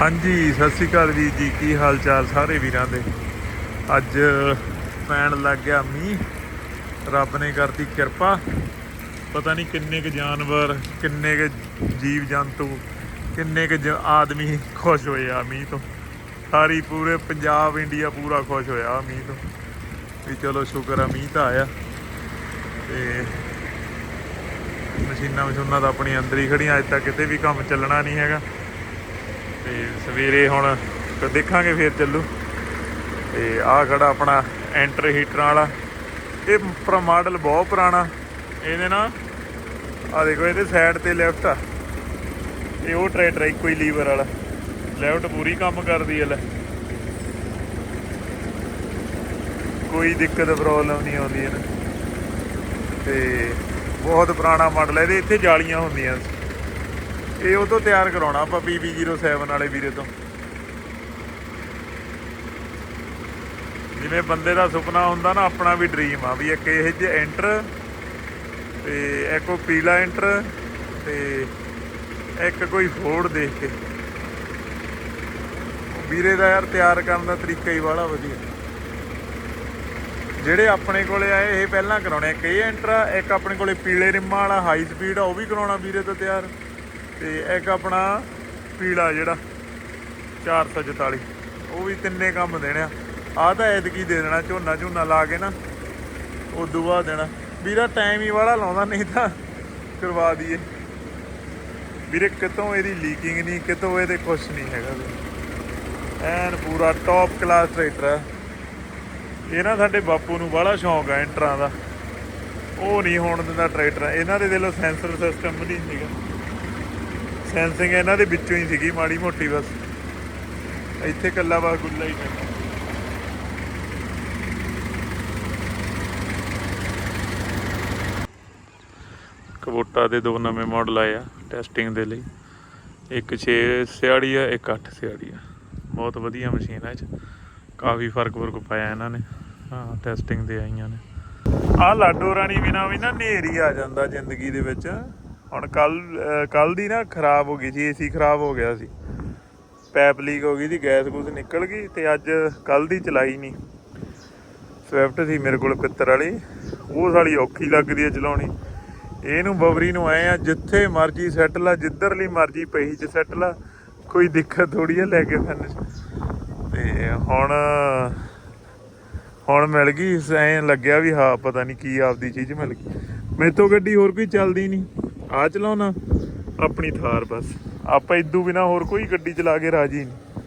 ਹਾਂਜੀ, ਸਤਿ ਸ਼੍ਰੀ ਅਕਾਲ ਵੀਰ ਜੀ, ਕੀ ਹਾਲ ਚਾਲ ਸਾਰੇ ਵੀਰਾਂ ਦੇ? ਅੱਜ ਪੈਣ ਲੱਗ ਗਿਆ ਮੀਂਹ, ਰੱਬ ਨੇ ਕਰਤੀ ਕਿਰਪਾ। ਪਤਾ ਨਹੀਂ ਕਿੰਨੇ ਕੁ ਜਾਨਵਰ, ਕਿੰਨੇ ਕੁ ਜੀਵ ਜੰਤੂ ਕਿੰਨੇ ਕੁ ਜ- ਆਦਮੀ ਖੁਸ਼ ਹੋਏ ਆ ਮੀਂਹ ਤੋਂ। ਸਾਰੀ ਪੂਰੇ ਪੰਜਾਬ, ਇੰਡੀਆ ਪੂਰਾ ਖੁਸ਼ ਹੋਇਆ ਮੀਂਹ ਤੋਂ। ਵੀ ਚਲੋ ਸ਼ੁਕਰ ਆ, ਮੀਂਹ ਤਾਂ ਆਇਆ। ਤੇ ਮਸ਼ੀਨਾਂ ਮਸ਼ੂਨਾਂ ਤਾਂ ਆਪਣੀ ਅੰਦਰ ਹੀ ਖੜੀਆਂ ਅੱਜ ਤੱਕ ਕਿਤੇ ਵੀ ਕੰਮ ਚੱਲਣਾ ਨਹੀਂ ਹੈਗਾ। ਤੇ ਸਵੇਰੇ ਹੁਣ ਫਿਰ ਦੇਖਾਂਗੇ ਫਿਰ ਚੱਲੂ। ਤੇ ਆਹ ਖੜਾ ਆਪਣਾ ਐਂਟਰ ਹੀਟਰਾਂ ਵਾਲਾ। ਇਹ ਪਰ ਮਾਡਲ ਬਹੁਤ ਪੁਰਾਣਾ। ਇਹਦੇ ਨਾਲ ਆ ਦੇਖੋ ਇਹਦੇ ਸਾਈਡ ਤੇ ਲੈਫਟ ਆ। ਇਹ ਉਹ ਟਰੈਕਟਰ ਇੱਕੋ ਹੀ ਲੀਵਰ ਵਾਲਾ। ਲੈਫਟ ਪੂਰੀ ਕੰਮ ਕਰਦੀ ਹੈ ਲੈ। ਕੋਈ ਦਿੱਕਤ ਪ੍ਰੋਬਲਮ ਨਹੀਂ ਆਉਂਦੀ ਇਹਨੂੰ। ਤੇ ਬਹੁਤ ਪੁਰਾਣਾ ਮਾਡਲ ਹੈ ਇਹਦੇ ਇੱਥੇ ਜਾਲੀਆਂ ਹੁੰਦੀਆਂ ਸੀ। ਇਹ ਉਹ ਤੋਂ ਤਿਆਰ ਕਰਾਉਣਾ ਆਪਾਂ BB07 ਵਾਲੇ ਵੀਰੇ ਤੋਂ। ਜਿਵੇਂ ਬੰਦੇ ਦਾ ਸੁਪਨਾ ਹੁੰਦਾ ਨਾ ਆਪਣਾ ਵੀ ਡ੍ਰੀਮ ਆ ਵੀ ਇੱਕ ਇਹ ਜਿਹੇ ਐਂਟਰ ਤੇ ਇੱਕ ਪੀਲਾ ਐਂਟਰ ਤੇ ਇੱਕ ਕੋਈ ਫੋੜ ਦੇਖ ਕੇ। ਵੀਰੇ ਦਾ ਯਾਰ ਤਿਆਰ ਕਰਨ ਦਾ ਤਰੀਕਾ ਹੀ ਬੜਾ ਵਧੀਆ। ਜਿਹੜੇ ਆਪਣੇ ਕੋਲੇ ਆਏ ਇਹ ਪਹਿਲਾਂ ਕਰਾਉਣੇ ਇੱਕ ਇਹ ਐਂਟਰ ਆ, ਇੱਕ ਆਪਣੇ ਕੋਲੇ ਪੀਲੇ ਰਿੰਮਾਂ ਵਾਲਾ ਹਾਈ ਸਪੀਡ ਆ ਉਹ ਵੀ ਕਰਾਉਣਾ ਵੀਰੇ ਤੋਂ ਤਿਆਰ। ਤੇ ਇੱਕ ਆਪਣਾ ਪੀਲਾ ਜਿਹੜਾ 444 ਉਹ ਵੀ ਤਿੰਨੇ ਕੰਮ ਦੇਣੇ ਆ। ਆਹ ਤਾਂ ਐਤਕੀ ਦੇ ਦੇਣਾ, ਝੋਨਾ ਝੋਨਾ ਲਾ ਕੇ ਨਾ ਉਹ ਬਾਅਦ ਦੇਣਾ। ਵੀਰਾ ਟਾਈਮ ਹੀ ਵਾਲਾ ਲਾਉਂਦਾ, ਨਹੀਂ ਤਾਂ ਕਰਵਾ ਦਈਏ। ਵੀਰੇ, ਕਿਤੋਂ ਇਹਦੀ ਲੀਕਿੰਗ ਨਹੀਂ, ਕਿਤੋਂ ਇਹਦੇ ਕੁਝ ਨਹੀਂ ਹੈਗਾ ਵੀ। ਐਨ ਪੂਰਾ ਟੌਪ ਕਲਾਸ ਟਰੈਕਟਰ ਹੈ ਇਹ ਨਾ ਸਾਡੇ ਬਾਪੂ ਨੂੰ ਬੜਾ ਸ਼ੌਂਕ ਹੈ ਇੰਟਰਾਂ ਦਾ। ਉਹ ਨਹੀਂ ਹੋਣ ਦਿੰਦਾ ਟਰੈਕਟਰ ਇਹਨਾਂ ਦੇ ਦਿਲੋਂ ਸੈਂਸਰ ਸਿਸਟਮ ਵੀ ਨਹੀਂ ਸੀਗਾ। ਸੈਂਸਿੰਗ ਇਹਨਾਂ ਦੇ ਵਿੱਚੋਂ ਹੀ ਸੀਗੀ ਮਾੜੀ ਮੋਟੀ ਬਸ। ਇੱਥੇ ਕੱਲਾ ਬਸ ਗੁੱਲਾ ਹੀ ਪੈਂਦਾ। ਕਬੋਟਾ ਦੇ ਦੋ ਨਵੇਂ ਮਾਡਲ ਆਏ ਆ ਟੈਸਟਿੰਗ ਦੇ ਲਈ। ਇੱਕ 6 ਸਿਆੜੀ ਆ ਇੱਕ 8 ਸਿਆੜੀ ਆ। ਬਹੁਤ ਵਧੀਆ ਮਸ਼ੀਨ ਆ ਇਹ 'ਚ। ਕਾਫੀ ਫ਼ਰਕ ਫ਼ਰਕ ਪਾਇਆ ਇਹਨਾਂ ਨੇ। ਹਾਂ ਟੈਸਟਿੰਗ ਦੇ ਆਈਆਂ ਨੇ। ਆ ਲਾਡੋ ਰਾਣੀ ਬਿਨਾ ਵੀ ਨਾ ਨੇਰੀ ਆ ਜਾਂਦਾ ਜ਼ਿੰਦਗੀ ਦੇ ਵਿੱਚ। ਹੁਣ ਕੱਲ ਕੱਲ ਦੀ ਨਾ ਖਰਾਬ ਹੋ ਗਈ ਸੀ, ਏਸੀ ਖਰਾਬ ਹੋ ਗਿਆ ਸੀ। ਪੈਪ ਲੀਕ ਹੋ ਗਈ ਸੀ, ਗੈਸ ਗੂਸ ਨਿਕਲ ਗਈ ਤੇ ਅੱਜ ਕੱਲ ਦੀ ਚਲਾਈ ਨਹੀਂ। ਸਵਿਫਟ ਸੀ ਮੇਰੇ ਕੋਲ ਪਿੱਤਰ ਵਾਲੀ, ਉਹ ਸਾਲੀ ਔਖੀ ਲੱਗਦੀ ਹੈ ਚਲਾਉਣੀ। ਇਹਨੂੰ ਬਬਰੀ ਨੂੰ ਆਏ ਆ, ਜਿੱਥੇ ਮਰਜ਼ੀ ਸੈੱਟ ਲਾ ਜਿੱਧਰਲੀ ਮਰਜ਼ੀ ਪਈ ਚ ਸੈੱਟ ਲਾ ਕੋਈ ਦਿੱਕਤ ਥੋੜੀ ਆ ਲੈ ਕੇ ਸਾਨੂੰ ਤੇ ਹੁਣ ਹੁਣ ਮਿਲ ਗਈ, ਐਂ ਲੱਗਿਆ ਵੀ ਹਾਂ, ਪਤਾ ਨਹੀਂ ਕੀ ਆਪਦੀ ਚੀਜ਼ ਮਿਲ ਗਈ। ਮੇਤੋਂ ਗੱਡੀ ਹੋਰ ਕੋਈ ਚੱਲਦੀ ਨਹੀਂ। ਆ ਚਲਾਉਣਾ ਆਪਣੀ ਥਾਰ ਬਸ। ਆਪਾਂ ਇਦੋਂ ਬਿਨਾ ਹੋਰ ਕੋਈ ਗੱਡੀ ਚਲਾ ਕੇ ਰਾਜੀ ਨਹੀਂ।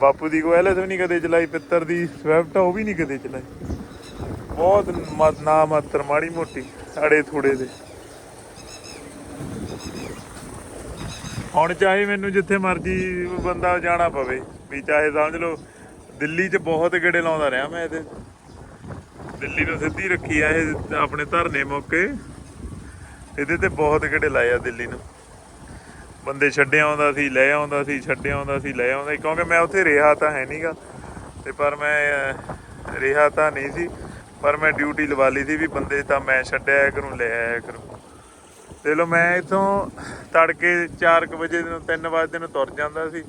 ਬਾਪੂ ਦੀ ਕੋਈ ਵੀ ਨਹੀਂ ਕਦੇ ਚਲਾਈ, ਪਿੱਤਰ ਦੀ ਸਵਿਫਟ ਉਹ ਵੀ ਨਹੀਂ ਕਦੇ ਚਲਾਈ। ਬਹੁਤ ਮ- ਨਾ ਮਾਤਰ ਮਾੜੀ ਮੋਟੀ, ਅੜੇ ਥੋੜੇ ਦੇ। ਹੁਣ ਚਾਹੇ ਮੈਨੂੰ ਜਿੱਥੇ ਮਰਜ਼ੀ ਬੰਦਾ ਜਾਣਾ ਪਵੇ, ਵੀ ਚਾਹੇ ਸਮਝ ਲਓ, ਦਿੱਲੀ 'ਚ ਬਹੁਤ ਗੇੜੇ ਲਾਉਂਦਾ ਰਿਹਾ ਮੈਂ ਇਹਦੇ। ਦਿੱਲੀ ਨੂੰ ਸਿੱਧੀ ਰੱਖੀ ਆ ਇਹ ਆਪਣੇ ਧਰਨੇ ਮੌਕੇ। ਇਹਦੇ ਤੇ ਬਹੁਤ ਗੇੜੇ ਲਾਏ ਆ ਦਿੱਲੀ ਨੂੰ। ਬੰਦੇ ਛੱਡਿਆ ਆਉਂਦਾ ਸੀ, ਲੈ ਆਉਂਦਾ ਸੀ, ਛੱਡਿਆ ਆਉਂਦਾ ਸੀ, ਲੈ ਆਉਂਦਾ ਸੀ। ਕਿਉਂਕਿ ਮੈਂ ਉੱਥੇ ਰਿਹਾ ਤਾਂ ਹੈ ਨਹੀਂਗਾ ਤੇ ਪਰ ਮੈਂ ਰਿਹਾ ਤਾਂ ਨਹੀਂ ਸੀ। ਪਰ ਮੈਂ ਡਿਊਟੀ ਲਵਾ ਲਈ ਸੀ ਵੀ ਬੰਦੇ ਤਾਂ ਮੈਂ ਛੱਡਿਆ ਆਇਆ ਕਰੂੰ ਲੈ ਆਇਆ ਕਰੂੰ ਤੇ ਲੋ ਮੈਂ ਇਥੋਂ ਤੜਕੇ 4:00 ਵਜੇ ਨੂੰ 3 ਵਜੇ ਨੂੰ ਤੁਰ ਜਾਂਦਾ ਸੀ।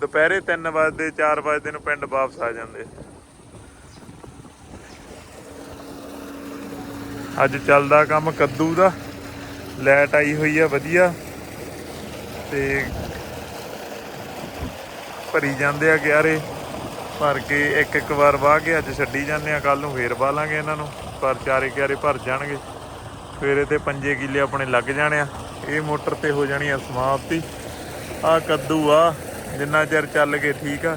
ਦੁਪਹਿਰੇ 3 ਵਜੇ 4 ਵਜੇ ਨੂੰ ਪਿੰਡ ਵਾਪਸ ਆ ਜਾਂਦੇ। ਅੱਜ ਚੱਲਦਾ ਕੰਮ ਕੱਦੂ ਦਾ। ਲਾਈਟ ਆਈ ਹੋਈ ਆ, ਵਧੀਆ। ਤੇ ਭਰੀ ਜਾਂਦੇ ਆ ਗਿਆਰੇ ਭਰ ਕੇ ਇੱਕ ਇੱਕ ਵਾਰ ਵਾਹ ਕੇ ਅੱਜ ਛੱਡੀ ਜਾਂਦੇ ਆ ਕੱਲ ਨੂੰ ਫੇਰ ਵਾਹ ਲਾਂਗੇ ਇਹਨਾਂ ਨੂੰ। ਪਰ ਚਾਰੇ ਗਿਆਰੇ ਭਰ ਜਾਣਗੇ। ਫੇਰ ਇਹਦੇ ਪੰਜੇ ਕਿੱਲੇ ਆਪਣੇ ਲੱਗ ਜਾਣੇ ਆ। ਇਹ ਮੋਟਰ ਤੇ ਹੋ ਜਾਣੀ ਆ ਸਮਾਪਤੀ। ਆ ਕੱਦੂ ਆ, ਜਿੰਨਾ ਚਿਰ ਚੱਲ ਗਏ ਠੀਕ ਆ।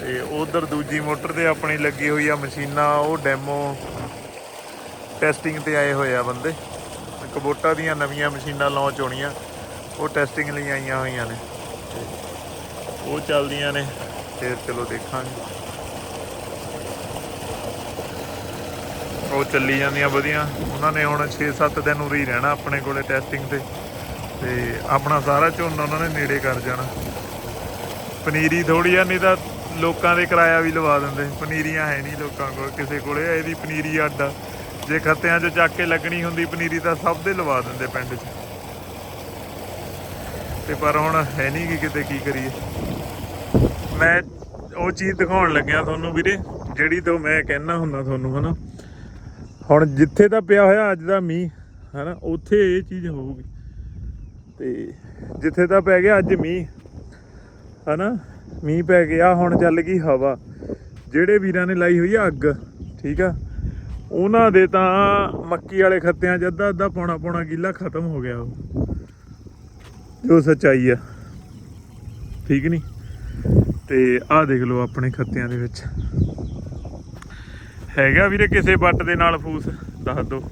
ਤੇ ਉਧਰ ਦੂਜੀ ਮੋਟਰ ਤੇ ਆਪਣੀ ਲੱਗੀ ਹੋਈ ਆ ਮਸ਼ੀਨਾਂ, ਉਹ ਡੈਮੋ ਟੈਸਟਿੰਗ ਤੇ ਆਏ ਹੋਏ ਆ ਬੰਦੇ। ਕਬੋਟਾ ਦੀਆਂ ਨਵੀਆਂ ਮਸ਼ੀਨਾਂ ਲਾਂਚ ਹੋਣੀਆਂ। ਉਹ ਟੈਸਟਿੰਗ ਲਈ ਆਈਆਂ ਹੋਈਆਂ ਨੇ। ਤੇ ਉਹ ਚੱਲਦੀਆਂ ਨੇ। ਫਿਰ ਚਲੋ ਦੇਖਾਂਗੇ। ਉਹ ਚੱਲੀ ਜਾਂਦੀਆਂ ਵਧੀਆ। ਉਹਨਾਂ ਨੇ ਹੁਣ 6-7 ਦਿਨ ਉਰੀ ਰਹਿਣਾ ਆਪਣੇ ਕੋਲੇ ਟੈਸਟਿੰਗ ਤੇ। ਤੇ ਆਪਣਾ ਸਾਰਾ ਝੋਨਾ ਉਹਨਾਂ ਨੇ ਨੇੜੇ ਕਰ ਜਾਣਾ। ਪਨੀਰੀ ਥੋੜੀ ਆ, ਨਹੀਂ ਤਾਂ ਲੋਕਾਂ ਦੇ ਕਿਰਾਇਆ ਵੀ ਲਵਾ ਦਿੰਦੇ। ਪਨੀਰੀਆਂ ਹੈ ਨਹੀਂ ਲੋਕਾਂ ਕੋਲ। ਕਿਸੇ ਕੋਲੇ ਇਹਦੀ ਪਨੀਰੀ ਅੱਡ ਆ। ਜੇ ਖੱਤਿਆਂ 'ਚ ਚੱਕ ਕੇ ਲੱਗਣੀ ਹੁੰਦੀ ਪਨੀਰੀ ਤਾਂ ਸਭ ਦੇ ਲਵਾ ਦਿੰਦੇ ਪਿੰਡ 'ਚ। ਤੇ ਪਰ ਹੁਣ ਹੈ ਨਹੀਂ ਕਿ ਕਿਤੇ ਕੀ ਕਰੀਏ। ਮੈਂ ਉਹ ਚੀਜ਼ ਦਿਖਾਉਣ ਲੱਗਿਆ ਤੁਹਾਨੂੰ ਵੀਰੇ, ਜਿਹੜੀ ਤੋਂ ਮੈਂ ਕਹਿਣਾ ਹੁੰਦਾ ਤੁਹਾਨੂੰ, ਹਨਾ। ਹੁਣ ਜਿੱਥੇ ਤਾਂ ਪਿਆ ਹੋਇਆ ਅੱਜ ਦਾ ਮੀਂਹ, ਹਨਾ, ਉੱਥੇ ਇਹ ਚੀਜ਼ ਹੋਊਗੀ। ਤੇ ਜਿੱਥੇ ਤਾਂ ਪੈ ਗਿਆ ਅੱਜ ਮੀਂਹ, ਹਨਾ, ਮੀਂਹ ਪੈ ਗਿਆ, ਹੁਣ ਚੱਲ ਗਈ ਹਵਾ। ਜਿਹੜੇ ਵੀਰਾਂ ਨੇ ਲਾਈ ਹੋਈ ਆ ਅੱਗ, ਠੀਕ ਆ? ਉਹਨਾਂ ਦੇ ਤਾਂ ਮੱਕੀ ਵਾਲੇ ਖੱਤਿਆਂ 'ਚ ਅੱਧਾ ਅੱਧਾ ਪੌਣਾ ਪੌਣਾ ਕਿੱਲਾ ਖਤਮ ਹੋ ਗਿਆ ਉਹ। ਜੋ ਸੱਚਾਈ ਆ। ਠੀਕ ਨਹੀਂ ਤੇ ਆਹ ਦੇਖ ਲਓ ਆਪਣੇ ਖੱਤਿਆਂ ਦੇ ਵਿੱਚ। ਹੈਗਾ ਵੀਰੇ ਕਿਸੇ ਵੱਟ ਦੇ ਨਾਲ ਫੂਸ, ਦੱਸ ਦੋ।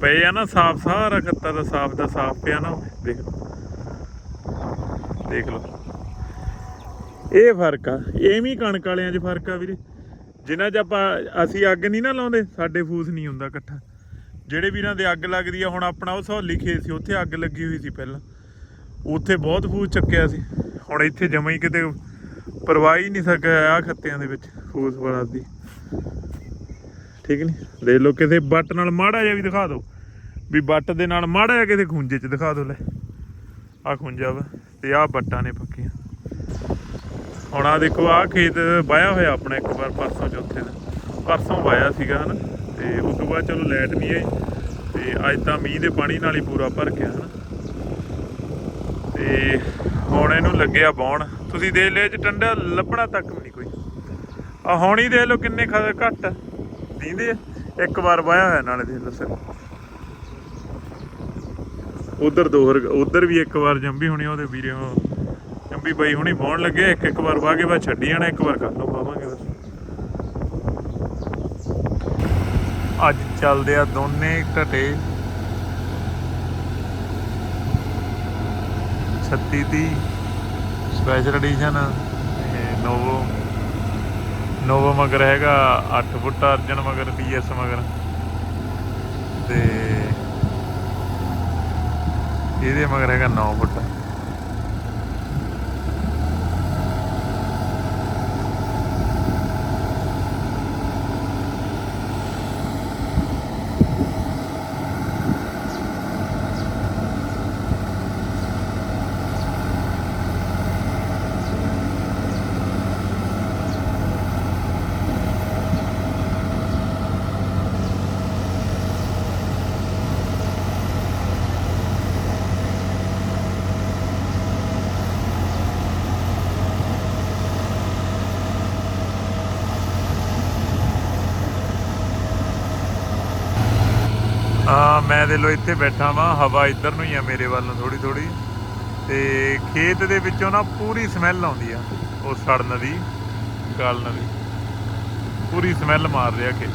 ਪਏ ਆ ਨਾ ਸਾਫ਼, ਸਾਰਾ ਖੱਤਾ ਦਾ ਸਾਫ਼ ਦਾ ਸਾਫ਼ ਪਿਆ ਨਾ ਦੇਖ ਲਓ। ਦੇਖ ਲਓ। ਇਹ ਫ਼ਰਕ ਆ। ਐਵੇਂ ਹੀ ਕਣਕ ਵਾਲਿਆਂ 'ਚ ਫ਼ਰਕ ਆ ਵੀਰੇ। ਜਿਨ੍ਹਾਂ 'ਚ ਆਪਾਂ, ਅਸੀਂ ਅੱਗ ਨਹੀਂ ਨਾ ਲਾਉਂਦੇ, ਸਾਡੇ ਫੂਸ ਨਹੀਂ ਹੁੰਦਾ ਇਕੱਠਾ। ਜਿਹੜੇ ਵੀਰਾਂ ਦੇ ਅੱਗ ਲੱਗਦੀ ਆ, ਹੁਣ ਆਪਣਾ ਉਹ ਸਹੌਲੀ ਖੇਤ ਸੀ, ਉੱਥੇ ਅੱਗ ਲੱਗੀ ਹੋਈ ਸੀ ਪਹਿਲਾਂ। ਉੱਥੇ ਬਹੁਤ ਫੂਸ ਚੱਕਿਆ ਸੀ। ਹੁਣ ਇੱਥੇ ਜਮਾ ਹੀ ਕਿਤੇ ਪਰਵਾਹ ਹੀ ਨਹੀਂ ਸਕਿਆ ਆ ਖੱਤਿਆਂ ਦੇ ਵਿੱਚ, ਫੂਸ ਵਾਲਾ ਦੀ। ਠੀਕ ਨਹੀਂ ਦੇਖ ਲਓ, ਕਿਸੇ ਬੱਟ ਨਾਲ ਮਾੜਾ ਜਿਹਾ ਵੀ ਦਿਖਾ ਦਿਓ। ਵੀ ਬੱਟ ਦੇ ਨਾਲ ਮਾੜਾ ਜਿਹਾ ਕਿਸੇ ਖੁੰਝੇ 'ਚ ਦਿਖਾ ਦਿਓ, ਲੈ। ਆ ਖੁੰਝਾ ਵਾ, ਤੇ ਆ ਬੱਟਾਂ ਨੇ ਪੱਕੀਆਂ। ਹੁਣ ਆ ਦੇਖੋ ਆ ਖੇਤ ਵਾਇਆ ਹੋਇਆ ਆਪਣਾ ਇੱਕ ਵਾਰ ਪਰਸੋਂ ਚੌਥੇ ਦਾ ਪਰਸੋਂ ਵਾਇਆ ਸੀਗਾ ਹਨਾ, ਤੇ ਉਸ ਤੋਂ ਬਾਅਦ ਚਲੋ ਲੈਟ ਨਹੀਂ ਆਈ, ਤੇ ਅੱਜ ਤਾਂ ਮੀਂਹ ਦੇ ਪਾਣੀ ਨਾਲ ਹੀ ਪੂਰਾ ਭਰ ਗਿਆ ਹਨਾ। ਤੇ ਹੁਣ ਇਹਨੂੰ ਲੱਗਿਆ ਬਾਉਣ ਤੁਸੀਂ ਦੇਖ ਲਿਆ ਚ ਟੰਡਾ ਲੱਭਣਾ ਤੱਕ ਵੀ ਨਹੀਂ ਕੋਈ। ਆ ਹੁਣੀ ਹੀ ਦੇਖ ਲਓ ਕਿੰਨੇ ਖ- ਘੱਟ ਦੀਂਦੇ ਆ। ਇੱਕ ਵਾਰ ਵਾਇਆ ਹੋਇਆ ਨਾਲੇ, ਦੇਖ ਲਓ ਸਿਰ। ਉਧਰ ਦੋ ਉਧਰ ਵੀ ਇੱਕ ਵਾਰ ਜੰਬੀ ਹੋਣੀ ਉਹਦੇ ਵੀਰੇ ਉਹ ਬਾਈ ਹੁਣੀ ਪਾਉਣ ਲੱਗੇ, ਇੱਕ ਇੱਕ ਵਾਰ ਵਾਹ ਕੇ ਛੱਡੀ ਜਾਣਾ, ਇੱਕ ਵਾਰ ਕਰ ਲਓ ਪਾਵਾਂਗੇ ਬਸ। ਅੱਜ ਚੱਲਦੇ ਆ ਦੋਨੇ ਘਟੇ। 36 ਦੀ ਸਪੈਸ਼ਲ ਐਡੀਸ਼ਨ ਨੋਵੋ। ਨੋਵੋ ਮਗਰ ਹੈਗਾ 8 ਫੁੱਟ ਅਰਜਨ ਮਗਰ ਪੀਐਸ ਮਗਰ। ਤੇ ਇਹਦੇ ਮਗਰ ਹੈਗਾ 9 ਫੁੱਟ ਆ ਮੈਂ ਦੇ ਲੋ ਇੱਥੇ ਬੈਠਾ ਵਾਂ, ਹਵਾ ਇੱਧਰ ਨੂੰ ਹੀ ਆ ਮੇਰੇ ਵੱਲ ਨੂੰ ਥੋੜੀ ਥੋੜੀ ਤੇ ਖੇਤ ਦੇ ਵਿੱਚੋਂ ਨਾ ਪੂਰੀ ਸਮੈਲ ਆਉਂਦੀ ਆ, ਉਹ ਸੜਨ ਦੀ ਗਲਣ ਦੀ ਪੂਰੀ ਸਮੈਲ ਮਾਰ ਰਿਹਾ ਕਿ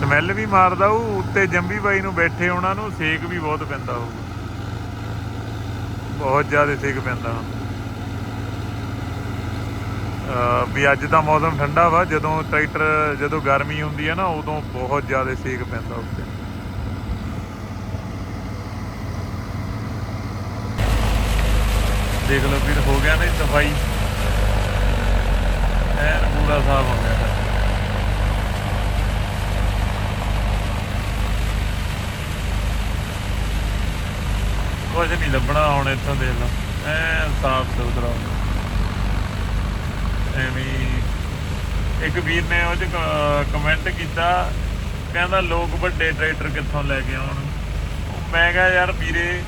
ਸਮੈਲ ਵੀ ਮਾਰਦਾ ਉਹ, ਉੱਤੇ ਜੰਬੀ ਬਾਈ ਨੂੰ ਬੈਠੇ ਉਹਨਾਂ ਨੂੰ, ਸੇਕ ਵੀ ਬਹੁਤ ਪੈਂਦਾ ਹੋਊਗਾ ਬਹੁਤ ਜ਼ਿਆਦਾ ਸੇਕ ਪੈਂਦਾ। ਅਹ ਵੀ ਅੱਜ ਦਾ ਮੌਸਮ ਠੰਡਾ ਵਾ, ਜਦੋਂ ਟਰੈਕਟਰ, ਜਦੋਂ ਗਰਮੀ ਹੁੰਦੀ ਹੈ ਨਾ, ਉਦੋਂ ਬਹੁਤ ਜ਼ਿਆਦਾ ਸੇਕ ਪੈਂਦਾ ਉੱਤੇ ਦੇਖ ਲਓ ਵੀਰ, ਹੋ ਗਿਆ ਨਾ ਸਫ਼ਾਈ। ਐਨ ਪੂਰਾ ਸਾਫ਼ ਹੋ ਗਿਆ। ਕੁਝ ਨਹੀਂ ਲੱਭਣਾ ਹੁਣ ਇੱਥੋਂ ਦੇਖ ਲਓ। ਐਨ ਸਾਫ਼ ਸੁਥਰਾ ਹੋ ਗਿਆ। ਐਵੇਂ ਇੱਕ ਵੀਰ ਨੇ ਉਹ ਚ ਕਮੈਂਟ ਕੀਤਾ, ਕਹਿੰਦਾ ਲੋਕ ਵੱਡੇ ਟਰੈਕਟਰ ਕਿੱਥੋਂ ਲੈ ਕੇ ਆਉਣ? ਮੈਂ ਕਿਹਾ ਯਾਰ ਵੀਰੇ,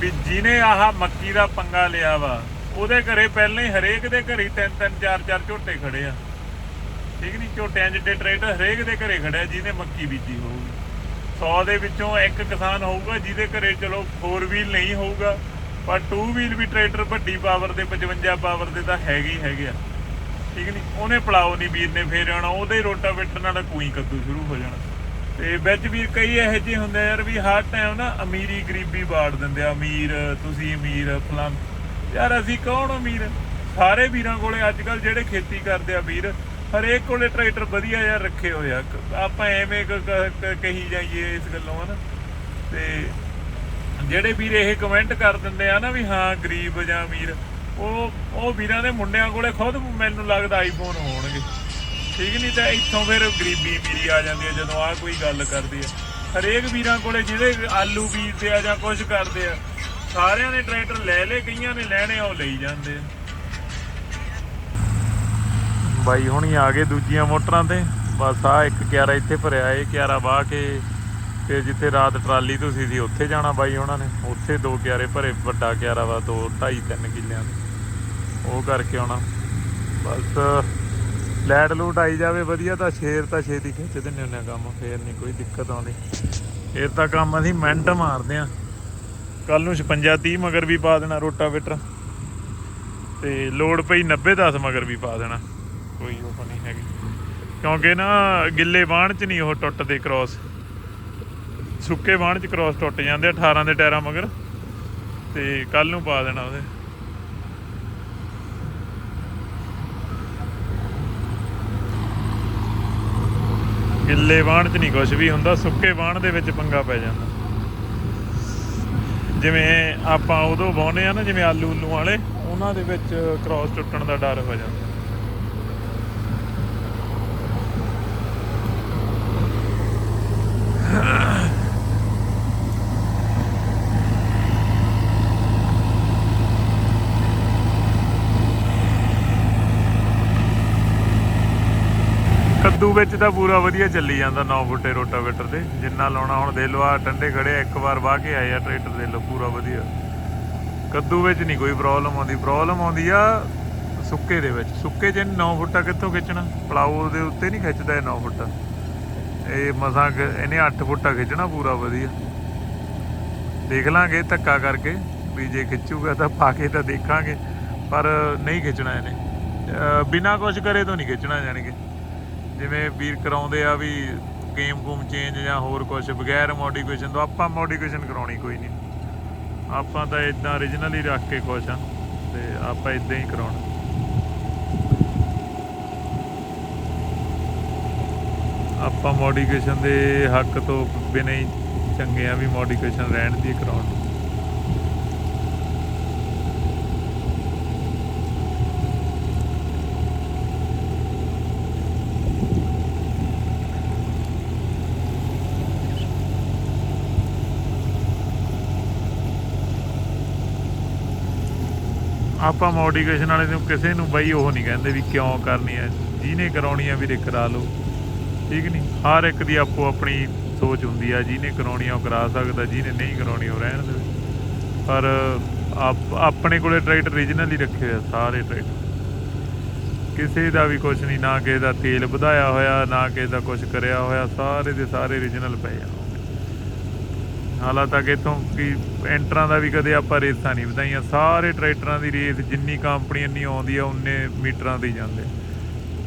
ਵੀ ਜਿਹਨੇ ਆਹ ਮੱਕੀ ਦਾ ਪੰਗਾ ਲਿਆ ਵਾ, ਉਹਦੇ ਘਰੇ ਪਹਿਲਾਂ ਹੀ ਹਰੇਕ ਦੇ ਘਰੇ ਤਿੰਨ ਤਿੰਨ, ਚਾਰ ਚਾਰ ਝੋਟੇ ਖੜੇ ਆ। ਠੀਕ ਨਹੀਂ ਝੋਟਿਆਂ ਜਿੱਡੇ ਟਰੈਕਟਰ ਹਰੇਕ ਦੇ ਘਰੇ ਖੜਿਆ, ਜਿਹਨੇ ਮੱਕੀ ਬੀਜੀ ਹੋਊਗੀ 100 ਦੇ ਵਿੱਚੋਂ ਇੱਕ ਕਿਸਾਨ ਹੋਊਗਾ, ਜਿਹਦੇ ਘਰੇ ਚਲੋ 4 ਵੀਲ ਨਹੀਂ ਹੋਊਗਾ, ਪਰ 2 ਵੀਲ ਵੀ ਟਰੈਕਟਰ ਵੱਡੀ ਪਾਵਰ ਦੇ 55 ਪਾਵਰ ਦੇ ਤਾਂ ਹੈਗੇ ਹੀ ਹੈਗੇ ਆ। ਠੀਕ ਨਹੀਂ ਉਹਨੇ ਪਲਾਓ ਨਹੀਂ ਵੀਰ ਨੇ ਫੇਰ ਆਉਣਾ, ਉਹਦੇ ਰੋਟਾ ਰੋਟਾਵੇਟਰ ਨਾਲ ਕੋਈ ਕੱਦੂ ਸ਼ੁਰੂ ਹੋ ਜਾਣਾ। ਤੇ ਵਿੱਚ ਵੀ ਕਈ ਇਹੋ ਜਿਹੇ ਹੁੰਦੇ ਆ ਯਾਰ ਵੀ ਹਰ ਟਾਈਮ ਨਾ ਅਮੀਰੀ ਗਰੀਬੀ ਬਾੜ ਦਿੰਦੇ ਆ, ਅਮੀਰ, ਤੁਸੀਂ ਅਮੀਰ ਫਲਾਂ ਯਾਰ ਅਸੀਂ ਕੌਣ ਅਮੀਰ? ਸਾਰੇ ਵੀਰਾਂ ਕੋਲੇ ਅੱਜ ਕੱਲ ਜਿਹੜੇ ਖੇਤੀ ਕਰਦੇ ਆ ਵੀਰ ਹਰੇਕ ਕੋਲੇ ਟਰੈਕਟਰ ਵਧੀਆ ਯਾਰ ਰੱਖੇ ਹੋਏ ਆ। ਆਪਾਂ ਐਵੇਂ ਕਹੀ ਜਾਈਏ ਇਸ ਗੱਲੋਂ, ਹਨਾ? ਤੇ ਜਿਹੜੇ ਵੀਰ ਇਹ ਕਮੈਂਟ ਕਰ ਦਿੰਦੇ ਆ ਨਾ ਵੀ ਹਾਂ, ਗਰੀਬ ਜਾਂ ਅਮੀਰ ਉਹ ਉਹ ਵੀਰਾਂ ਦੇ ਮੁੰਡਿਆਂ ਕੋਲੇ ਖੁਦ ਮੈਨੂੰ ਲੱਗਦਾ ਆਈਫੋਨ ਹੋਣਗੇ। ਠੀਕ ਨਹੀਂ ਤਾਂ ਇੱਥੋਂ ਫਿਰ ਗਰੀਬੀ ਅਮੀਰੀ ਆ ਜਾਂਦੀ ਹੈ, ਜਦੋਂ ਆ ਕੋਈ ਗੱਲ ਕਰਦੀ ਹੈ। ਹਰੇਕ ਵੀਰਾਂ ਕੋਲੇ ਜਿਹੜੇ ਆਲੂ ਬੀਜਦੇ ਆ ਜਾਂ ਕੁਝ ਕਰਦੇ ਆ, ਸਾਰਿਆਂ ਨੇ ਟਰੈਕਟਰ ਲੈ ਲਏ, ਕਈਆਂ ਨੇ ਲੈਣੇ, ਉਹ ਲਈ ਜਾਂਦੇ ਆ। ਬਾਈ ਹੁਣੀ ਆ ਗਏ ਦੂਜੀਆਂ ਮੋਟਰਾਂ ਤੇ। ਬਸ ਆ ਇੱਕ ਕਿਆਰਾ ਇੱਥੇ ਭਰਿਆ, ਇਹ ਕਿਆਰਾ ਵਾਹ ਕੇ, ਤੇ ਜਿੱਥੇ ਰਾਤ ਟਰਾਲੀ ਤੁਸੀਂ ਸੀ ਉੱਥੇ ਜਾਣਾ ਬਾਈ ਉਹਨਾਂ ਨੇ। ਉੱਥੇ ਦੋ ਕਿਆਰੇ ਭਰੇ, ਵੱਡਾ ਕਿਆਰਾ ਵਾ, ਦੋ 2.5 3 ਕਿੱਲਿਆਂ ਦੇ। ਉਹ ਕਰਕੇ ਆਉਣਾ। ਬਸ, ਲੈਟ ਲੂਟ ਆਈ ਜਾਵੇ ਵਧੀਆ, ਤਾਂ ਸ਼ੇਰ ਤਾਂ ਛੇਤੀ ਖਿੱਚ ਦਿੰਨੇ ਹੁੰਨੇ ਆ ਕੰਮ, ਫੇਰ ਨਹੀਂ ਕੋਈ ਦਿੱਕਤ ਆਉਂਦੀ। ਫੇਰ ਤਾਂ ਕੰਮ ਅਸੀਂ ਮਿੰਟ ਮਾਰਦੇ ਆ। ਕੱਲ ਨੂੰ 56 30 ਮਗਰ ਵੀ ਪਾ ਦੇਣਾ ਰੋਟਾਵੇਟਰ। ਤੇ ਲੋਡ ਪਈ 90 10 ਮਗਰ ਵੀ ਪਾ ਦੇਣਾ। ਕੋਈ ਉਹ ਨਹੀਂ ਹੈਗੀ। ਕਿਉਂਕਿ ਨਾ ਗਿੱਲੇ ਬਾਣ ਚ ਨਹੀਂ ਉਹ ਟੁੱਟਦੇ ਕ੍ਰਾਸ ਸੁੱਕੇ ਬਾਣ ਚ ਕ੍ਰਾਸ ਟੁੱਟ ਜਾਂਦੇ ਆ 18 ਦੇ ਟਾਇਰਾਂ ਮਗਰ। ਤੇ ਕੱਲ ਨੂੰ ਪਾ ਦੇਣਾ ਉਹਦੇ। ਗਿੱਲੇ ਬਾਣ ਚ ਨਹੀਂ ਕੁਝ ਵੀ ਹੁੰਦਾ, ਸੁੱਕੇ ਬਾਣ ਦੇ ਵਿੱਚ ਪੰਗਾ ਪੈ ਜਾਂਦਾ। ਜਿਵੇਂ ਆਪਾਂ ਉਦੋਂ ਵਾਹੁੰਦੇ ਆ ਨਾ, ਜਿਵੇਂ ਆਲੂ ਉਲੂ ਵਾਲੇ, ਉਹਨਾਂ ਦੇ ਵਿੱਚ ਕ੍ਰਾਸ ਟੁੱਟਣ ਦਾ ਡਰ ਹੋ ਜਾਂਦਾ। ਕੱਦੂ ਵਿੱਚ ਤਾਂ ਪੂਰਾ ਵਧੀਆ ਚੱਲੀ ਜਾਂਦਾ 9 ਫੁੱਟੇ ਰੋਟਾਵੇਟਰ ਤੇ ਜਿੰਨਾ ਲਾਉਣਾ ਹੁਣ ਦੇ ਲਓ ਟੰਡੇ ਖੜੇ ਇੱਕ ਵਾਰ ਵਾਹ ਕੇ ਆਏ ਆ, ਟਰੈਕਟਰ ਦੇ ਲਓ, ਪੂਰਾ ਵਧੀਆ। ਕੱਦੂ ਵਿੱਚ ਨਹੀਂ ਕੋਈ ਪ੍ਰੋਬਲਮ ਆਉਂਦੀ। ਪ੍ਰੋਬਲਮ ਆਉਂਦੀ ਆ ਸੁੱਕੇ ਦੇ ਵਿੱਚ। ਸੁੱਕੇ 'ਚ 9 ਫੁੱਟਾ ਕਿੱਥੋਂ ਖਿੱਚਣਾ? ਪਲਾਉ ਦੇ ਉੱਤੇ ਨਹੀਂ ਖਿੱਚਦਾ ਇਹ 9 ਫੁੱਟਾ ਇਹ ਮਸਾਂ ਇਹਨੇ 8 ਫੁੱਟਾ ਖਿੱਚਣਾ ਪੂਰਾ ਵਧੀਆ। ਦੇਖ ਲਾਂਗੇ ਧੱਕਾ ਕਰਕੇ ਵੀ ਜੇ ਖਿੱਚੂਗਾ ਤਾਂ ਪਾ ਕੇ ਤਾਂ ਦੇਖਾਂਗੇ। ਪਰ ਨਹੀਂ ਖਿੱਚਣਾ ਇਹਨੇ। ਅਹ ਬਿਨਾਂ ਕੁਝ ਕਰੇ ਤੋਂ ਨਹੀਂ ਖਿੱਚਣਾ ਜਾਣੀ ਕਿ। ਜਿਵੇਂ ਵੀਰ ਕਰਾਉਂਦੇ ਆ ਵੀ ਗੇਮ ਗੂਮ ਚੇਂਜ ਜਾਂ ਹੋਰ ਕੁਝ ਬਗੈਰ ਮੋਡੀਫਿਕੇਸ਼ਨ ਤੋਂ ਆਪਾਂ ਮੋਡੀਫਿਕੇਸ਼ਨ ਕਰਾਉਣੀ ਕੋਈ ਨਹੀਂ। ਆਪਾਂ ਤਾਂ ਇਦਾਂ origignal ਹੀ ਰੱਖ ਕੇ ਖੁਸ਼ ਆ ਤੇ ਆਪਾਂ ਇਦਾਂ ਹੀ ਕਰਾਉਣਾ। ਆਪਾਂ ਮੋਡੀਫਿਕੇਸ਼ਨ ਦੇ ਹੱਕ ਤੋਂ ਬਿਨਾਂ ਹੀ ਚੰਗੇ ਆ ਵੀ ਮੋਡੀਫਿਕੇਸ਼ਨ ਰਹਿਣ ਦੀ ਕਰਾਉਣ ਨੂੰ। ਆਪਾਂ ਮੋਟੀਵੇਸ਼ਨ ਵਾਲੇ ਨੂੰ ਕਿਸੇ ਨੂੰ ਬਈ ਉਹ ਨਹੀਂ ਕਹਿੰਦੇ ਵੀ ਕਿਉਂ ਕਰਨੀ ਹੈ। ਜਿਹਨੇ ਕਰਾਉਣੀ ਆ ਵੀਰੇ ਕਰਾ ਲਓ। ਠੀਕ ਨਹੀਂ? ਹਰ ਇੱਕ ਦੀ ਆਪੋ ਆਪਣੀ ਸੋਚ ਹੁੰਦੀ ਆ, ਜਿਹਨੇ ਕਰਾਉਣੀ ਆ ਉਹ ਕਰਾ ਸਕਦਾ, ਜਿਹਨੇ ਨਹੀਂ ਕਰਾਉਣੀ ਉਹ ਰਹਿਣ ਦੇਵੇ ਪਰ ਆਪਣੇ ਕੋਲੇ ਟਰੈਕਟਰ ਰੀਜਨਲ ਹੀ ਰੱਖੇ ਹੋਏ ਆ, ਸਾਰੇ ਟਰੈਕਟਰ। ਕਿਸੇ ਦਾ ਵੀ ਕੁਝ ਨਹੀਂ, ਨਾ ਕਿਸੇ ਦਾ ਤੇਲ ਵਧਾਇਆ ਹੋਇਆ, ਨਾ ਕਿਸੇ ਦਾ ਕੁਝ ਕਰਿਆ ਹੋਇਆ, ਸਾਰੇ ਦੇ ਸਾਰੇ ਰੀਜਨਲ ਪਏ ਆ। ਹਾਲਾ ਤੱਕ ਇਥੋਂ ਕਿ ਐਂਟਰਾਂ ਦਾ ਵੀ ਕਦੇ ਆਪਾਂ ਰੇਸਾਂ ਨਹੀਂ ਵਧਾਈਆਂ। ਸਾਰੇ ਟਰੈਕਟਰਾਂ ਦੀ ਰੇਸ ਜਿੰਨੀ ਕੰਪਨੀ ਇੰਨੀ ਆਉਂਦੀ ਆ, ਉਨੇ ਮੀਟਰਾਂ ਦੀ ਜਾਂਦੇ।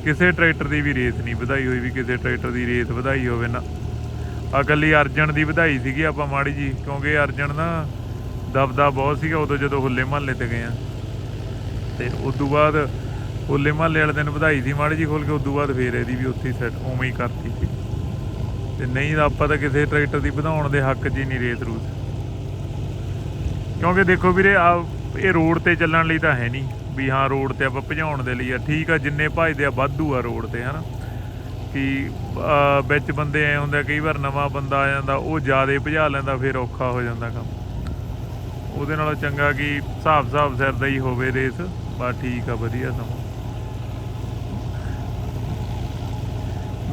ਕਿਸੇ ਟਰੈਕਟਰ ਦੀ ਵੀ ਰੇਸ ਨਹੀਂ ਵਧਾਈ ਹੋਈ ਵੀ ਕਿਸੇ ਟਰੈਕਟਰ ਦੀ ਰੇਸ ਵਧਾਈ ਹੋਵੇ ਨਾ। ਆ ਅਰਜਨ ਦੀ ਵਧਾਈ ਸੀਗੀ ਆਪਾਂ ਮਾੜੀ ਜੀ, ਕਿਉਂਕਿ ਅਰਜਨ ਨਾ ਦਬਦਾ ਬਹੁਤ ਸੀਗਾ ਉਦੋਂ ਜਦੋਂ ਹੁੱਲੇ ਮਹੱਲੇ ਤੇ ਗਏ ਆ। ਤੇ ਉਦੋਂ ਬਾਅਦ ਹੁੱਲੇ ਮਹੱਲੇ ਵਾਲੇ ਦਿਨ ਵਧਾਈ ਸੀ ਮਾੜੀ ਜੀ ਖੋਲ ਕੇ, ਉਦੋਂ ਬਾਅਦ ਫੇਰ ਇਹਦੀ ਵੀ ਉੱਥੇ ਹੀ ਸੈੱਟ ਉਵੇਂ ਹੀ ਕਰਤੀ ਸੀ। ਤੇ ਨਹੀਂ ਤਾਂ ਆਪਾਂ ਤਾਂ ਕਿਸੇ ਟਰੈਕਟਰ ਦੀ ਵਧਾਉਣ ਦੇ ਹੱਕ 'ਚ ਹੀ ਨਹੀਂ ਰੇਸ ਰੂਸ ਕਿਉਂਕਿ ਦੇਖੋ ਵੀਰੇ ਆ ਇਹ ਰੋਡ ਤੇ ਚੱਲਣ ਲਈ ਤਾਂ ਹੈ ਨਹੀਂ ਵੀ ਹਾਂ ਰੋਡ ਤੇ ਆਪਾਂ ਭਜਾਉਣ ਦੇ ਲਈ ਆ। ਠੀਕ ਆ ਜਿੰਨੇ ਭਜਦੇ ਆ ਵਾਧੂ ਆ ਰੋਡ ਤੇ ਹਨਾ? ਕਿ ਵਿੱਚ ਬੰਦੇ ਐ ਹੁੰਦੇ ਆ, ਕਈ ਵਾਰ ਨਵਾਂ ਬੰਦਾ ਆ ਜਾਂਦਾ ਉਹ ਜ਼ਿਆਦਾ ਭਜਾ ਲੈਂਦਾ ਫਿਰ ਔਖਾ ਹੋ ਜਾਂਦਾ ਕੰਮ। ਉਹਦੇ ਨਾਲੋਂ ਚੰਗਾ ਕਿ ਹਿਸਾਬ ਹਿਸਾਬ ਸਿਰ ਦਾ ਹੀ ਹੋਵੇ ਰੇਸ ਬਸ ਠੀਕ ਆ ਵਧੀਆ ਸਮਾਂ।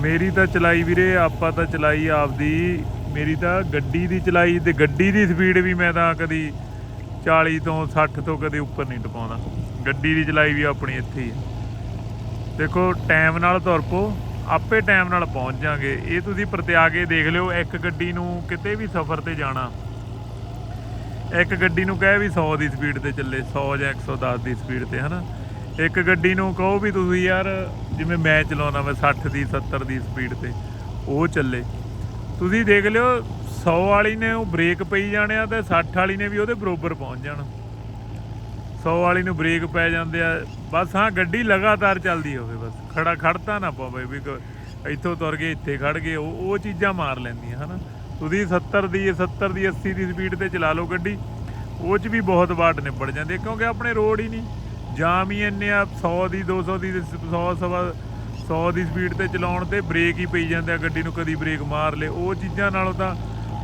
ਮੇਰੀ ਤਾਂ ਚਲਾਈ ਵੀਰੇ, ਆਪਾਂ ਤਾਂ ਚਲਾਈ ਆਪਦੀ, ਮੇਰੀ ਤਾਂ ਗੱਡੀ ਦੀ ਚਲਾਈ ਤੇ ਗੱਡੀ ਦੀ ਸਪੀਡ ਵੀ ਮੈਂ ਤਾਂ ਕਦੀ 40 ਤੋਂ 60 ਤੋਂ ਕਦੇ ਉੱਪਰ ਨਹੀਂ ਟਪਾਉਂਦਾ। ਗੱਡੀ ਦੀ ਚਲਾਈ ਵੀ ਆਪਣੀ ਇੱਥੇ ਹੀ ਹੈ ਦੇਖੋ ਟਾਈਮ ਨਾਲ ਤੁਰ ਪੋ ਆਪੇ ਟਾਈਮ ਨਾਲ ਪਹੁੰਚ ਜਾਗੇ। ਇਹ ਤੁਸੀਂ ਪ੍ਰਤਿਆ ਕੇ ਦੇਖ ਲਿਓ, ਇੱਕ ਗੱਡੀ ਨੂੰ ਕਿਤੇ ਵੀ ਸਫ਼ਰ ਤੇ ਜਾਣਾ। ਇੱਕ ਗੱਡੀ ਨੂੰ ਕਹੇ ਵੀ 100 ਦੀ ਸਪੀਡ ਤੇ ਚੱਲੇ 100 ਜਾਂ 110 ਦੀ ਸਪੀਡ ਤੇ, ਹਨਾ? ਇੱਕ ਗੱਡੀ ਨੂੰ ਕਹੋ ਵੀ ਤੁਸੀਂ ਯਾਰ ਜਿਵੇਂ ਮੈਂ ਚਲਾਉਣਾ ਮੈਂ 60 ਦੀ 70 ਦੀ ਸਪੀਡ ਤੇ, ਉਹ ਚੱਲੇ। ਤੁਸੀਂ ਦੇਖ ਲਿਓ 100 ਵਾਲੀ ਨੇ ਉਹ ਬ੍ਰੇਕ ਪਈ ਜਾਣੇ ਆ ਤੇ 60 ਵਾਲੀ ਨੇ ਵੀ ਉਹਦੇ ਬਰੋਬਰ ਪਹੁੰਚ ਜਾਣਾ। 100 ਵਾਲੀ ਨੂੰ ਬ੍ਰੇਕ ਪੈ ਜਾਂਦੇ ਆ। ਬਸ ਹਾਂ, ਗੱਡੀ ਲਗਾਤਾਰ ਚੱਲਦੀ ਹੋਵੇ ਬਸ। ਖੜਾ ਖੜਤਾ ਨਾ ਪਵੇ ਵੀ ਕ- ਇੱਥੋਂ ਤੁਰ ਗਏ, ਇੱਥੇ ਖੜ ਗਏ, ਉਹ ਉਹ ਚੀਜ਼ਾਂ ਮਾਰ ਲੈਂਦੀਆਂ, ਹਨਾ। ਤੁਸੀਂ 70 ਦੀ 70 ਦੀ 80 ਦੀ ਸਪੀਡ ਤੇ ਚਲਾ ਲਓ ਗੱਡੀ, ਉਹ 'ਚ ਵੀ ਬਹੁਤ ਵਾਟ ਨਿਬੜ ਜਾਂਦੇ ਕਿਉਂਕਿ ਆਪਣੇ ਰੋਡ ਹੀ ਨਹੀਂ। ਜਾਮ ਹੀ ਇੰਨੇ ਆ 100 ਦੀ 200 ਦੀ 100 ਸਵਾ 100 ਦੀ ਸਪੀਡ ਤੇ ਚਲਾਉਣ ਤੇ ਬ੍ਰੇਕ ਹੀ ਪਈ ਜਾਂਦੇ ਆ ਗੱਡੀ ਨੂੰ ਕਦੀ ਬ੍ਰੇਕ ਮਾਰ ਲੇ ਉਹ ਚੀਜ਼ਾਂ ਨਾਲੋਂ ਤਾਂ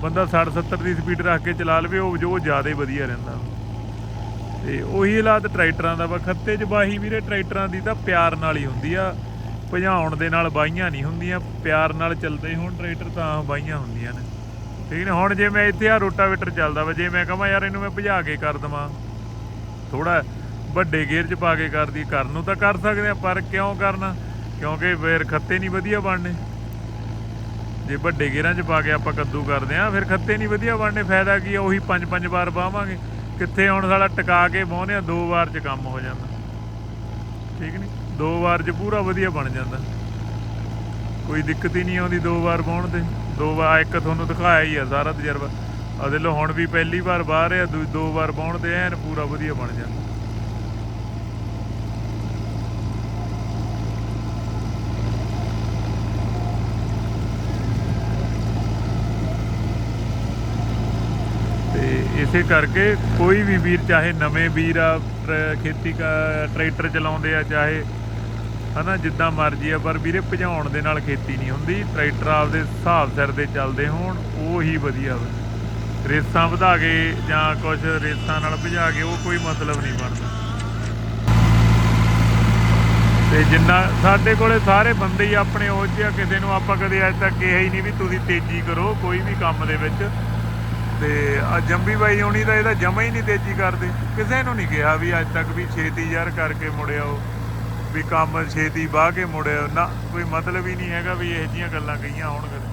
ਬੰਦਾ 60 70 ਦੀ ਸਪੀਡ ਰੱਖ ਕੇ ਚਲਾ ਲਵੇ, ਉਹ ਜੋ ਜ਼ਿਆਦਾ ਵਧੀਆ ਰਹਿੰਦਾ। ਤੇ ਉਹੀ ਹਾਲਾਤ ਟਰੈਕਟਰਾਂ ਦਾ ਵਾ। ਖੱਤੇ 'ਚ ਬਾਹੀ ਵੀਰੇ, ਟਰੈਕਟਰਾਂ ਦੀ ਤਾਂ ਪਿਆਰ ਨਾਲ ਹੀ ਹੁੰਦੀ ਆ। ਭਜਾਉਣ ਦੇ ਨਾਲ ਬਾਈਆਂ ਨਹੀਂ ਹੁੰਦੀਆਂ, ਪਿਆਰ ਨਾਲ ਚੱਲਦੇ ਹੁਣ ਟਰੈਕਟਰ ਤਾਂ ਬਾਈਆਂ ਹੁੰਦੀਆਂ ਨੇ। ਠੀਕ ਨੇ? ਹੁਣ ਜੇ ਮੈਂ ਇੱਥੇ ਆ ਰੋਟਾਵੇਟਰ ਚੱਲਦਾ ਵਾ, ਜੇ ਮੈਂ ਕਹਾਂ, ਯਾਰ ਇਹਨੂੰ ਮੈਂ ਭਜਾ ਕੇ ਕਰ ਦਵਾਂ। ਥੋੜਾ ਵੱਡੇ ਗੇਅਰ 'ਚ ਪਾ ਕੇ ਕਰਦੀ ਕਰਨ ਨੂੰ ਤਾਂ ਕਰ ਸਕਦੇ ਆ ਪਰ ਕਿਉਂ ਕਰਨਾ? ਕਿਉਂਕਿ ਫੇਰ ਖੱਤੇ ਨਹੀਂ ਵਧੀਆ ਬਣਨੇ। ਜੇ ਵੱਡੇ ਗੇਅਰਾਂ 'ਚ ਪਾ ਕੇ ਆਪਾਂ ਕੱਦੂ ਕਰਦੇ ਆ ਫਿਰ ਖੱਤੇ ਨਹੀਂ ਵਧੀਆ ਬਣਨੇ। ਫਾਇਦਾ ਕੀ ਆ ਉਹੀ ਪੰਜ ਪੰਜ ਵਾਰ ਬਾਵਾਂਗੇ ਕਿੱਥੇ ਹੁਣ ਸਾਲਾ ਟਿਕਾ ਕੇ ਬਾਹੁੰਦੇ ਆ ਦੋ ਵਾਰ 'ਚ ਕੰਮ ਹੋ ਜਾਂਦਾ। ਠੀਕ ਨਹੀਂ ਦੋ ਵਾਰ 'ਚ ਪੂਰਾ ਵਧੀਆ ਬਣ ਜਾਂਦਾ। ਕੋਈ ਦਿੱਕਤ ਹੀ ਨਹੀਂ ਆਉਂਦੀ ਦੋ ਵਾਰ ਬਾਉਣ ਤੇ। ਦੋ ਵਾਰ ਇੱਕ ਤੁਹਾਨੂੰ ਦਿਖਾਇਆ ਹੀ ਆ ਸਾਰਾ ਤਜਰਬਾ। ਆ ਦੇ ਲੋ ਹੁਣ ਵੀ ਪਹਿਲੀ ਵਾਰ ਬਾਹਰ ਆ ਦੂ- ਦੋ ਵਾਰ ਬਾਉਣ ਤੇ ਐਨ ਪੂਰਾ ਵਧੀਆ ਬਣ ਜਾਂਦਾ ਤੇ ਇਸੇ ਕਰਕੇ ਕੋਈ ਵੀ ਵੀਰ, ਚਾਹੇ ਨਵੇਂ ਵੀਰ ਆ ਖੇਤੀ ਟਰੈਕਟਰ ਚਲਾਉਂਦੇ ਆ, ਚਾਹੇ ਹਨਾ, ਜਿੱਦਾਂ ਮਰਜ਼ੀ ਆ, ਪਰ ਵੀਰੇ ਭਜਾਉਣ ਦੇ ਨਾਲ ਖੇਤੀ ਨਹੀਂ ਹੁੰਦੀ। ਟਰੈਕਟਰ ਆਪਦੇ ਹਿਸਾਬ ਸਿਰ ਦੇ ਚੱਲਦੇ ਹੋਣ, ਉਹ ਹੀ ਵਧੀਆ ਵਾ। ਰੇਸਾਂ ਵਧਾ ਕੇ ਜਾਂ ਕੁਝ ਰੇਸਾਂ ਨਾਲ ਭਜਾ ਕੇ, ਉਹ ਕੋਈ ਮਤਲਬ ਨਹੀਂ ਬਣਦਾ। ਤੇ ਜਿੰਨਾ ਸਾਡੇ ਕੋਲੇ ਸਾਰੇ ਬੰਦੇ ਹੀ ਆਪਣੇ ਉਹ ਜਿਹਾ ਕਿਸੇ ਨੂੰ ਆਪਾਂ ਕਦੇ ਅੱਜ ਤੱਕ ਕਿਹਾ ਹੀ ਨਹੀਂ ਵੀ ਤੁਸੀਂ ਤੇਜ਼ੀ ਕਰੋ, ਕੋਈ ਵੀ ਕੰਮ ਦੇ ਵਿੱਚ। ਤੇ ਆ ਜੰਬੀ ਬਾਈ ਹੋਣੀ ਤਾਂ ਇਹਦਾ ਜਮਾ ਹੀ ਨਹੀਂ ਤੇਜ਼ੀ ਕਰਦੇ। ਕਿਸੇ ਨੂੰ ਨਹੀਂ ਕਿਹਾ ਵੀ ਅੱਜ ਤੱਕ ਵੀ ਛੇਤੀ ਯਾਰ ਕਰਕੇ ਮੁੜਿਆ ਉਹ। ਵੀ ਕੰਮ ਛੇਤੀ ਬਾਹ ਕੇ ਮੁੜਿਆ ਨਾ, ਕੋਈ ਮਤਲਬ ਹੀ ਨਹੀਂ ਹੈਗਾ ਵੀ ਇਹੋ ਜਿਹੀਆਂ ਗੱਲਾਂ ਕਹੀਆਂ ਹੋਣ ਕਦੇ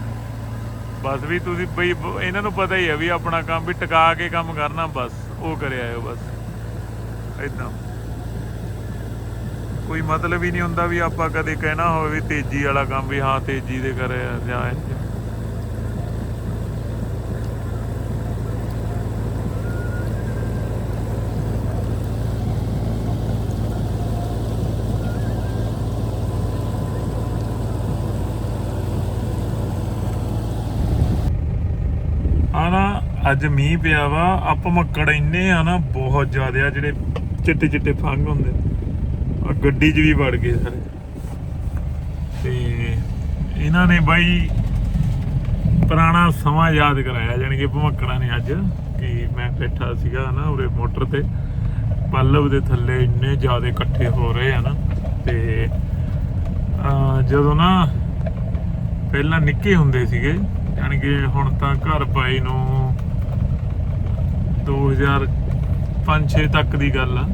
ਬਸ ਵੀ ਤੁਸੀਂ ਬਈ, ਇਹਨਾਂ ਨੂੰ ਪਤਾ ਹੀ ਹੈ ਵੀ ਆਪਣਾ ਕੰਮ ਵੀ ਟਿਕਾ ਕੇ ਕੰਮ ਕਰਨਾ, ਬਸ ਉਹ ਕਰਿਆ ਆਇਓ ਬਸ। ਇਦਾਂ ਕੋਈ ਮਤਲਬ ਹੀ ਨਹੀਂ ਹੁੰਦਾ ਵੀ ਆਪਾਂ ਕਦੇ ਕਹਿਣਾ ਹੋਵੇ ਵੀ ਤੇਜ਼ੀ ਵਾਲਾ ਕੰਮ ਵੀ ਹਾਂ, ਤੇਜ਼ੀ ਦੇ ਕਰਿਆ ਜਾਂ ਇੰਝ। ਆ ਨਾ ਅੱਜ ਮੀਂਹ ਪਿਆ ਵਾ ਆਪ ਮੱਕੜ ਇੰਨੇ ਆ ਨਾ, ਬਹੁਤ ਜ਼ਿਆਦਾ ਆ ਜਿਹੜੇ ਚਿੱਟੇ ਚਿੱਟੇ ਫੰਗ ਹੁੰਦੇ। ਆ ਗੱਡੀ 'ਚ ਵੀ ਵੜ ਗਏ ਸਾਰੇ। ਤੇ ਇਹਨਾਂ ਨੇ ਬਾਈ ਪੁਰਾਣਾ ਸਮਾਂ ਯਾਦ ਕਰਾਇਆ, ਜਾਣੀ ਕਿ ਭਮੱਕੜਾਂ ਨੇ ਅੱਜ, ਕਿ ਮੈਂ ਬੈਠਾ ਸੀਗਾ ਨਾ ਉਰੇ ਮੋਟਰ ਤੇ, ਪੱਲਵ ਦੇ ਥੱਲੇ ਇੰਨੇ ਜ਼ਿਆਦਾ ਇਕੱਠੇ ਹੋ ਰਹੇ ਆ ਨਾ, ਤੇ, ਅਹ ਜਦੋਂ ਨਾ ਪਹਿਲਾਂ ਨਿੱਕੇ ਹੁੰਦੇ ਸੀਗੇ ਯਾਨੀ ਕਿ ਹੁਣ ਤਾਂ ਘਰ ਪਾਈ ਨੂੰ 2005-6 ਤੱਕ ਦੀ ਗੱਲ ਆ।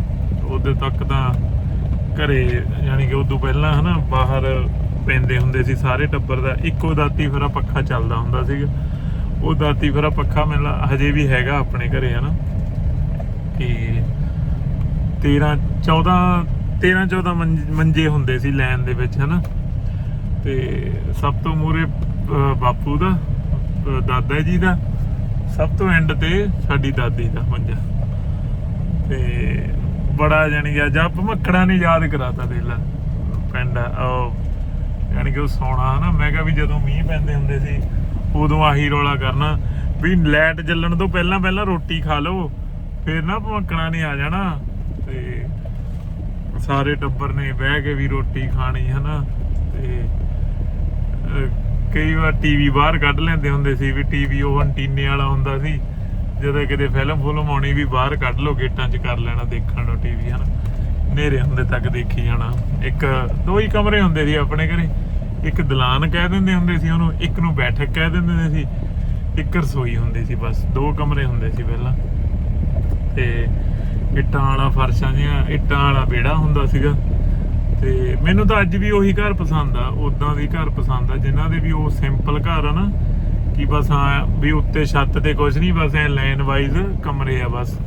ਉਦੋਂ ਤੱਕ ਤਾਂ ਘਰੇ ਯਾਨੀ ਕਿ ਉਦੋਂ ਪਹਿਲਾਂ ਹਨਾ ਬਾਹਰ ਪੈਂਦੇ ਹੁੰਦੇ ਸੀ ਸਾਰੇ ਟੱਬਰ ਦਾ। ਇੱਕੋ ਦਾਤੀ ਫਿਰ ਪੱਖਾ ਚੱਲਦਾ ਹੁੰਦਾ ਸੀਗਾ। ਉਹ ਦਾਤੀ ਫਿਰ ਪੱਖਾ ਮੈਨੂੰ ਹਜੇ ਵੀ ਹੈਗਾ ਆਪਣੇ ਘਰੇ ਹਨਾ। ਕਿ 13 14 13 14 ਮੰਜ- ਮੰਜੇ ਹੁੰਦੇ ਸੀ ਲੈਣ ਦੇ ਵਿੱਚ ਹਨਾ। ਤੇ ਸਭ ਤੋਂ ਮੂਰੇ ਬਾਪੂ ਦਾ ਦਾਦਾ ਜੀ ਦਾ ਸਭ ਤੋਂ ਐਂਡ ਤੇ ਸਾਡੀ ਦਾਦੀ ਦਾ ਮੰਜਾ। ਤੇ ਬੜਾ ਜਾਣੀ ਕਿ ਅੱਜ ਆਪ ਮੱਕੜਾ ਨੇ ਯਾਦ ਕਰਾਤਾ ਦੇਲਾ ਪਿੰਡ, ਉਹ ਯਾਨੀ ਕਿ ਉਹ ਸੌਣਾ ਹਨਾ। ਮੈਂ ਕਿਹਾ ਵੀ ਜਦੋਂ ਮੀਂਹ ਪੈਂਦੇ ਹੁੰਦੇ ਸੀ, ਉਦੋਂ ਆਹੀ ਰੋਲਾ ਕਰਨਾ। ਵੀ ਲੈਟ ਚੱਲਣ ਤੋਂ ਪਹਿਲਾਂ ਪਹਿਲਾਂ ਰੋਟੀ ਖਾ ਲਓ, ਫਿਰ ਨਾ ਭਮੱਕਣਾ ਨਹੀਂ ਆ ਜਾਣਾ। ਤੇ ਸਾਰੇ ਟੱਬਰ ਨੇ ਬਹਿ ਕੇ ਵੀ ਰੋਟੀ ਖਾਣੀ ਹਨਾ। ਤੇ ਕਈ ਵਾਰ ਟੀਵੀ ਬਾਹਰ ਕੱਢ ਲੈਂਦੇ ਹੁੰਦੇ ਸੀ ਵੀ ਟੀਵੀ ਉਹ ਅੰਟੀਨੇ ਵਾਲਾ ਹੁੰਦਾ ਸੀ। ਜਦੋਂ ਕਿਤੇ ਫਿਲਮ ਫੁਲਮ ਆਉਣੀ ਵੀ ਬਾਹਰ ਕੱਢ ਲਓ, ਗੇਟਾਂ 'ਚ ਕਰ ਲੈਣਾ, ਦੇਖਣ ਨੂੰ ਟੀਵੀ ਹਨਾ। ਨੇਰੇ ਹੁੰਦੇ ਤੱਕ ਦੇਖੀ ਜਾਣਾ। ਇੱਕ, ਦੋ ਹੀ ਕਮਰੇ ਹੁੰਦੇ ਸੀ ਆਪਣੇ ਘਰੇ। ਇੱਕ ਦਲਾਨ ਕਹਿ ਦਿੰਦੇ ਹੁੰਦੇ ਸੀ ਉਹਨੂੰ, ਇੱਕ ਨੂੰ ਬੈਠਕ ਕਹਿ ਦਿੰਦੇ ਹੁੰਦੇ ਸੀ, ਇੱਕ ਰਸੋਈ ਹੁੰਦੀ ਸੀ ਬਸ। ਦੋ ਕਮਰੇ ਹੁੰਦੇ ਸੀ ਪਹਿਲਾਂ। ਤੇ ਇੱਟਾਂ ਵਾਲਾ ਫਰਸ਼ਾਂ ਜਿਹਾ ਇੱਟਾਂ ਵਾਲਾ ਵਿਹੜਾ ਹੁੰਦਾ ਸੀਗਾ। ਤੇ ਮੈਨੂੰ ਤਾਂ ਅੱਜ ਵੀ ਉਹੀ ਘਰ ਪਸੰਦ ਆ ਉਦਾਂ ਦੀ ਘਰ ਪਸੰਦ ਆ, ਜਿਨ੍ਹਾਂ ਦੇ ਵੀ ਉਹ ਸਿੰਪਲ ਘਰ ਆ ਨਾ, ਕਿ ਬਸ ਹਾਂ ਵੀ ਉੱਤੇ ਛੱਤ ਤੇ ਕੁਝ ਨਹੀਂ, ਬਸ ਐ ਲਾਈਨ ਵਾਈਜ਼ ਕਮਰੇ ਆ ਬਸ।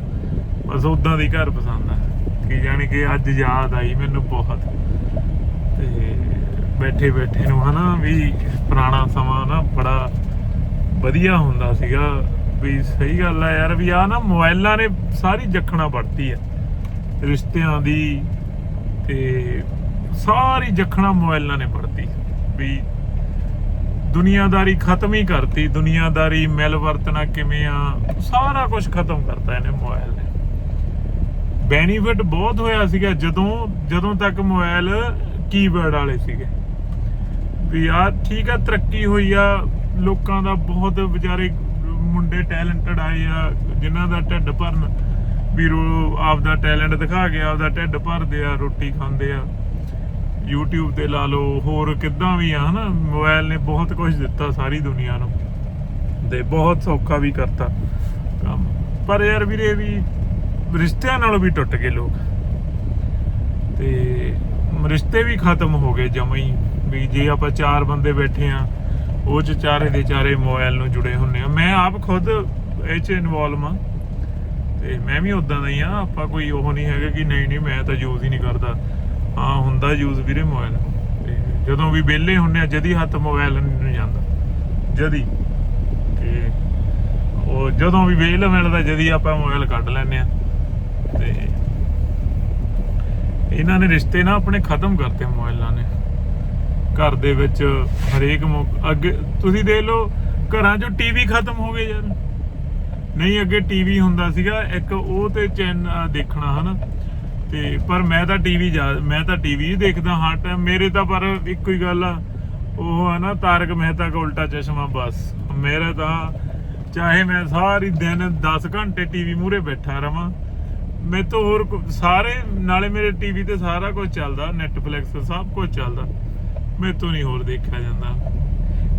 ਬਸ ਉਦਾਂ ਦੀ ਘਰ ਪਸੰਦ ਆ। ਕਿ ਜਾਣੀ ਕਿ ਅੱਜ ਯਾਦ ਆਈ ਮੈਨੂੰ ਬਹੁਤ। ਤੇ ਬੈਠੇ ਬੈਠੇ ਨੂੰ ਹਨਾ ਵੀ ਪੁਰਾਣਾ ਸਮਾਂ ਨਾ ਬੜਾ ਵਧੀਆ ਹੁੰਦਾ ਸੀਗਾ। ਵੀ ਸਹੀ ਗੱਲ ਆ ਯਾਰ, ਵੀ ਆ ਨਾ ਮੋਬਾਈਲਾਂ ਨੇ ਸਾਰੀ ਜਖਣਾ ਵਰਤੀ ਆ। ਰਿਸ਼ਤਿਆਂ ਦੀ ਤੇ ਸਾਰੀ ਜਖਣਾ ਮੋਬਾਈਲਾਂ ਨੇ ਵੜਤੀ ਵੀ ਦੁਨੀਆਦਾਰੀ ਖਤਮ ਹੀ ਕਰਤੀ, ਦੁਨੀਆਦਾਰੀ ਮਿਲ ਵਰਤਣਾ ਕਿਵੇਂ ਆ, ਸਾਰਾ ਕੁਝ ਖਤਮ ਕਰਤਾ ਇਹਨੇ ਮੋਬਾਈਲ ਨੇ। ਬੈਨੀਫਿਟ ਬਹੁਤ ਹੋਇਆ ਸੀਗਾ ਜਦੋਂ ਜਦੋਂ ਤੱਕ ਮੋਬਾਈਲ ਕੀਬੋਰਡ ਵਾਲੇ ਸੀਗੇ। ਵੀ ਆ ਠੀਕ ਆ, ਤਰੱਕੀ ਹੋਈ ਆ, ਲੋਕਾਂ ਦਾ ਬਹੁਤ ਵਿਚਾਰੇ ਮੁੰਡੇ ਟੈਲੈਂਟਡ ਆਏ ਆ, ਜਿਨ੍ਹਾਂ ਦਾ ਢਿੱਡ ਭਰਨ। ਵੀ ਰੋ ਆਪਦਾ ਟੈਲੈਂਟ ਦਿਖਾ ਕੇ ਆਪਦਾ ਢਿੱਡ ਭਰਦੇ ਆ, ਰੋਟੀ ਖਾਂਦੇ ਆ। YouTube ਤੇ ਲਾ ਲਓ, ਹੋਰ ਕਿੱਦਾਂ ਵੀ ਆ, ਹਨਾ? ਮੋਬਾਈਲ ਨੇ ਬਹੁਤ ਕੁਝ ਦਿੱਤਾ ਸਾਰੀ ਦੁਨੀਆ ਨੂੰ ਤੇ ਬਹੁਤ ਸੌਖਾ ਵੀ ਕਰਤਾ ਕੰਮ। ਪਰ ਯਾਰ ਵੀਰੇ ਵੀ ਰਿਸ਼ਤਿਆਂ ਨਾਲੋਂ ਵੀ ਟੁੱਟ ਗਏ ਲੋਕ। ਤੇ ਰਿਸ਼ਤੇ ਵੀ ਖਤਮ ਹੋ ਗਏ ਜਮਾਂ ਹੀ। ਵੀ ਜੇ ਆਪਾਂ ਚਾਰ ਬੰਦੇ ਬੈਠੇ ਆ, ਉਹ ਚ ਚਾਰੇ ਦੇ ਚਾਰੇ ਮੋਬਾਈਲ ਨੂੰ ਜੁੜੇ ਹੁੰਨੇ ਆ। ਮੈਂ ਆਪ ਖੁਦ ਇਹ ਚ ਇਨਵੋਲਵ ਆ। ਤੇ ਮੈਂ ਵੀ ਉਦਾਂ ਦਾ ਹੀ ਆ। ਆਪਾਂ ਕੋਈ ਉਹ ਨਹੀਂ ਹੈਗਾ ਕਿ ਨਹੀਂ ਨਹੀਂ, ਮੈਂ ਤਾਂ ਯੂਜ਼ ਹੀ ਨਹੀਂ ਕਰਦਾ। ਹਾਂ, ਹੁੰਦਾ ਯੂਜ਼ ਵੀਰੇ ਮੋਬਾਈਲ ਜਦੋਂ ਵੀ ਵਿਹਲੇ ਹੁੰਨੇ ਆ, ਜਦੀ ਹੱਥ ਮੋਬਾਈਲ ਨੂੰ ਜਾਂਦਾ। ਜਦੀ। ਤੇ ਉਹ ਜਦੋਂ ਵੀ ਵਿਹਲ ਮਿਲਦਾ, ਜਦੀ ਆਪਾਂ ਮੋਬਾਈਲ ਕੱਢ ਲੈਨੇ ਆ। ਤੇ ਇਹਨਾਂ ਨੇ ਰਿਸ਼ਤੇ ਨਾ ਆਪਣੇ ਖਤਮ ਕਰਤੇ ਮੋਬਾਈਲਾਂ ਨੇ। ਘਰ ਦੇ ਵਿੱਚ ਹਰੇਕ ਅੱਗੇ ਤੁਸੀਂ ਦੇਖ ਲਓ, ਘਰਾਂ 'ਚੋਂ ਟੀਵੀ ਖਤਮ ਹੋ ਗਏ ਯਾਰ। ਨਹੀਂ, ਅੱਗੇ ਟੀਵੀ ਹੁੰਦਾ ਸੀਗਾ, ਇੱਕ ਉਹ ਤੇ ਚੈਨਲ ਦੇਖਣਾ, ਹਨਾ? ਤੇ ਪਰ ਮੈਂ ਤਾਂ ਟੀਵੀ ਮੈਂ ਤਾਂ ਟੀਵੀ ਦੇਖਦਾ ਹਾਂ ਟਾਈਮ ਮੇਰੇ ਤਾਂ ਪਰ ਇੱਕੋ ਹੀ ਗੱਲ ਆ, ਉਹ ਆ ਨਾ ਤਾਰਕ ਮਹਿਤਾ ਦਾ ਉਲਟਾ ਚਸ਼ਮਾ ਬਸ। ਮੇਰਾ ਤਾਂ ਚਾਹੇ ਮੈਂ ਸਾਰੀ ਦਿਨ 10 ਘੰਟੇ ਟੀਵੀ ਮੂਹਰੇ ਬੈਠਾ ਰਵਾਂ, ਮੈਂ ਤਾਂ ਹੋਰ ਸਾਰੇ, ਨਾਲੇ ਮੇਰੇ ਟੀਵੀ ਤੇ ਸਾਰਾ ਕੁਝ ਚੱਲਦਾ ਨੈਟਫਲਿਕਸ ਸਭ ਕੁਝ ਚੱਲਦਾ ਮੇਰੇ ਤੋਂ ਨਹੀਂ ਹੋਰ ਦੇਖਿਆ ਜਾਂਦਾ।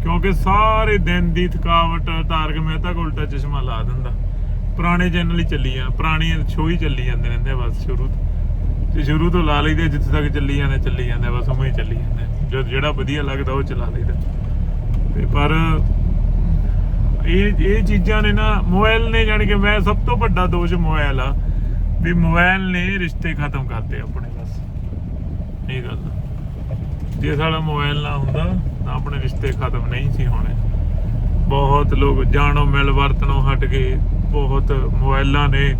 ਕਿਉਂਕਿ ਸਾਰੇ ਦਿਨ ਦੀ ਥਕਾਵਟ ਤਾਰਕ ਮਹਿਤਾ ਕੋਲ ਉਲਟਾ ਚਸ਼ਮਾ ਲਾ ਦਿੰਦਾ। ਪੁਰਾਣੇ ਚੈਨਲ ਹੀ ਚੱਲੀ ਆ ਪੁਰਾਣੇ ਸ਼ੋਅ ਹੀ ਚੱਲੀ ਜਾਂਦੇ ਰਹਿੰਦੇ ਆ ਬਸ ਸ਼ੁਰੂ ਤੋਂ। ਤੇ ਸ਼ੁਰੂ ਤੋਂ ਲਾ ਲਈਦੇ, ਜਿੱਥੇ ਤੱਕ ਚੱਲੀ ਜਾਂਦੇ ਚੱਲੀ ਜਾਂਦੇ, ਬਸ ਉਵੇਂ ਹੀ ਚੱਲੀ ਜਾਂਦੇ। ਜਦ ਜਿਹੜਾ ਵਧੀਆ ਲੱਗਦਾ, ਉਹ ਚਲਾ ਲਈਦਾ। ਤੇ ਪਰ ਇਹ ਇਹ ਚੀਜ਼ਾਂ ਨੇ ਨਾ, ਮੋਬਾਈਲ ਨੇ ਜਾਣੀ ਕਿ ਮੈਂ ਸਭ ਤੋਂ ਵੱਡਾ ਦੋਸ਼ ਮੋਬਾਈਲ ਆ, ਵੀ ਮੋਬਾਈਲ ਨੇ ਰਿਸ਼ਤੇ ਖਤਮ ਕਰਤੇ ਆਪਣੇ। ਬਸ, ਇਹ ਗੱਲ ਜੇ ਸਾਡਾ ਮੋਬਾਈਲ ਨਾ ਹੁੰਦਾ, ਤਾਂ ਆਪਣੇ ਰਿਸ਼ਤੇ ਖਤਮ ਨਹੀਂ ਸੀ ਹੋਣੇ। ਬਹੁਤ ਲੋਕ ਜਾਣੋ, ਮਿਲ ਵਰਤਨੋਂ ਹਟ ਗਏ। ਬਹੁਤ ਮੋਬਾਈਲਾਂ ਨੇ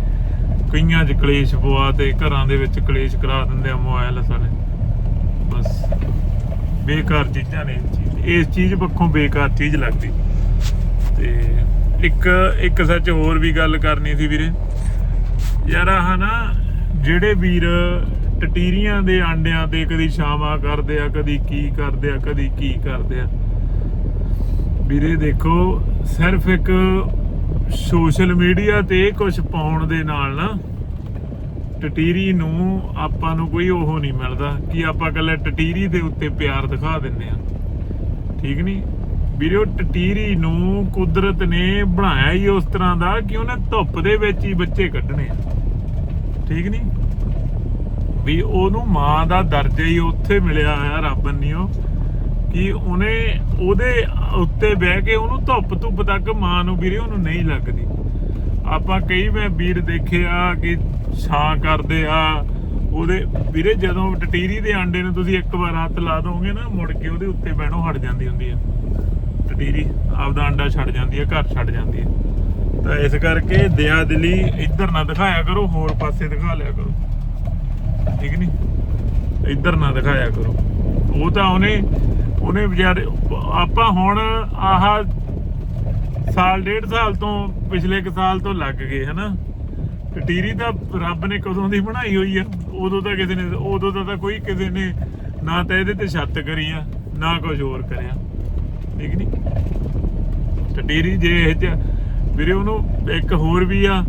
ਕਈਆਂ 'ਚ ਕਲੇਸ਼ ਪਵਾ ਤੇ ਘਰਾਂ ਦੇ ਵਿੱਚ ਕਲੇਸ਼ ਕਰਾ ਦਿੰਦੇ ਆ ਮੋਬਾਈਲ ਸਾਰੇ ਬਸ। ਬੇਕਾਰ ਚੀਜ਼ਾਂ ਨੇ ਇਸ ਚੀਜ਼ ਪੱਖੋਂ ਬੇਕਾਰ ਚੀਜ਼ ਲੱਗਦੀ। ਤੇ ਇੱਕ ਇੱਕ ਸੱਚ ਹੋਰ ਵੀ ਗੱਲ ਕਰਨੀ ਸੀ ਵੀਰੇ। ਯਾਰ ਆਹ ਨਾ, ਜਿਹੜੇ ਵੀਰ ਟਟੀਰੀਆਂ ਦੇ ਆਂਡਿਆਂ ਤੇ ਕਦੀ ਛਾਵਾਂ ਕਰਦੇ ਆ, ਕਦੀ ਕੀ ਕਰਦੇ ਆ, ਕਦੀ ਕੀ ਕਰਦੇ ਆ। ਵੀਰੇ ਦੇਖੋ, ਸਿਰਫ ਇੱਕ ਸੋਸ਼ਲ ਮੀਡੀਆ ਤੇ ਕੁਝ ਪਾਉਣ ਦੇ ਨਾਲ ਨਾ ਟਟੀਰੀ ਨੂੰ ਆਪਾਂ ਨੂੰ ਕੋਈ ਉਹ ਨਹੀਂ ਮਿਲਦਾ ਕਿ ਆਪਾਂ ਕੱਲੇ ਟਟੀਰੀ ਦੇ ਉੱਤੇ ਪਿਆਰ ਦਿਖਾ ਦਿੰਦੇ ਆ ਠੀਕ ਨਹੀਂ? ਵੀਰੇ ਉਹ ਟਟੀਰੀ ਨੂੰ ਕੁਦਰਤ ਨੇ ਬਣਾਇਆ ਹੀ ਉਸ ਤਰ੍ਹਾਂ ਦਾ ਕਿ ਉਹਨੇ ਧੁੱਪ ਦੇ ਵਿੱਚ ਹੀ ਬੱਚੇ ਕੱਢਣੇ ਆ। ਠੀਕ ਨਹੀਂ? ਵੀ ਉਹਨੂੰ ਮਾਂ ਦਾ ਦਰਜਾ ਹੀ ਉੱਥੇ ਮਿਲਿਆ ਆ ਰੱਬ ਨਿਓ ਕਿ ਉਹਨੇ ਉਹਦੇ ਉੱਤੇ ਬਹਿ ਕੇ ਉਹਨੂੰ ਧੁੱਪ ਧੁੱਪ ਤੱਕ ਮਾਂ ਨੂੰ ਵੀਰੇ ਉਹਨੂੰ ਨਹੀਂ ਲੱਗਦੀ। ਆਪਾਂ ਕਈ ਮੈਂ ਵੀਰ ਦੇਖੇ ਕਿ ਛਾਂ ਕਰਦੇ ਆ, ਉਹਦੇ ਵੀਰੇ ਜਦੋਂ ਟਟੀਰੀ ਦੇ ਆਂਡੇ ਨੂੰ ਤੁਸੀਂ ਇੱਕ ਵਾਰ ਹੱਥ ਲਾ ਦੋਗੇ ਨਾ, ਮੁੜ ਕੇ ਉਹਦੇ ਉੱਤੇ ਬਹਿਣੋਂ ਹਟ ਜਾਂਦੀ ਹੁੰਦੀ ਆ। ਟਟੀਰੀ, ਆਪਦਾ ਆਂਡਾ ਛੱਡ ਜਾਂਦੀ ਆ, ਘਰ ਛੱਡ ਜਾਂਦੀ ਹੈ ਤਾਂ ਇਸ ਕਰਕੇ ਦਿਆ ਦਿਲੀ ਇੱਧਰ ਨਾ ਦਿਖਾਇਆ ਕਰੋ, ਹੋਰ ਪਾਸੇ ਦਿਖਾ ਲਿਆ ਕਰੋ। ਠੀਕ ਨਹੀਂ ਇੱਧਰ ਨਾ ਦਿਖਾਇਆ ਕਰੋ। ਉਹ ਤਾਂ ਉਹਨੇ ਉਹਨੇ ਵਿਚਾਰੇ ਆਪਾਂ ਹੁਣ ਆਹ ਸਾਲ ਡੇਢ ਸਾਲ ਤੋਂ ਪਿਛਲੇ ਇੱਕ ਸਾਲ ਤੋਂ ਲੱਗ ਗਏ, ਹਨਾ? ਟਟੀਰੀ ਤਾਂ ਰੱਬ ਨੇ ਕਦੋਂ ਦੀ ਬਣਾਈ ਹੋਈ ਆ? ਉਦੋਂ ਤਾਂ ਕਿਸੇ ਨੇ, ਉਦੋਂ ਤਾਂ ਤਾਂ ਕੋਈ ਕਿਸੇ ਨੇ ਨਾ ਤਾਂ ਇਹਦੇ ਤੇ ਛੱਤ ਕਰੀ ਆ ਨਾ ਕੁਝ ਹੋਰ ਕਰਿਆ। ਠੀਕ ਨਹੀਂ ਟਟੀਰੀ ਜੇ ਇਹ ਚ, ਵੀਰੇ ਉਹਨੂੰ ਇੱਕ ਹੋਰ ਵੀ ਆ,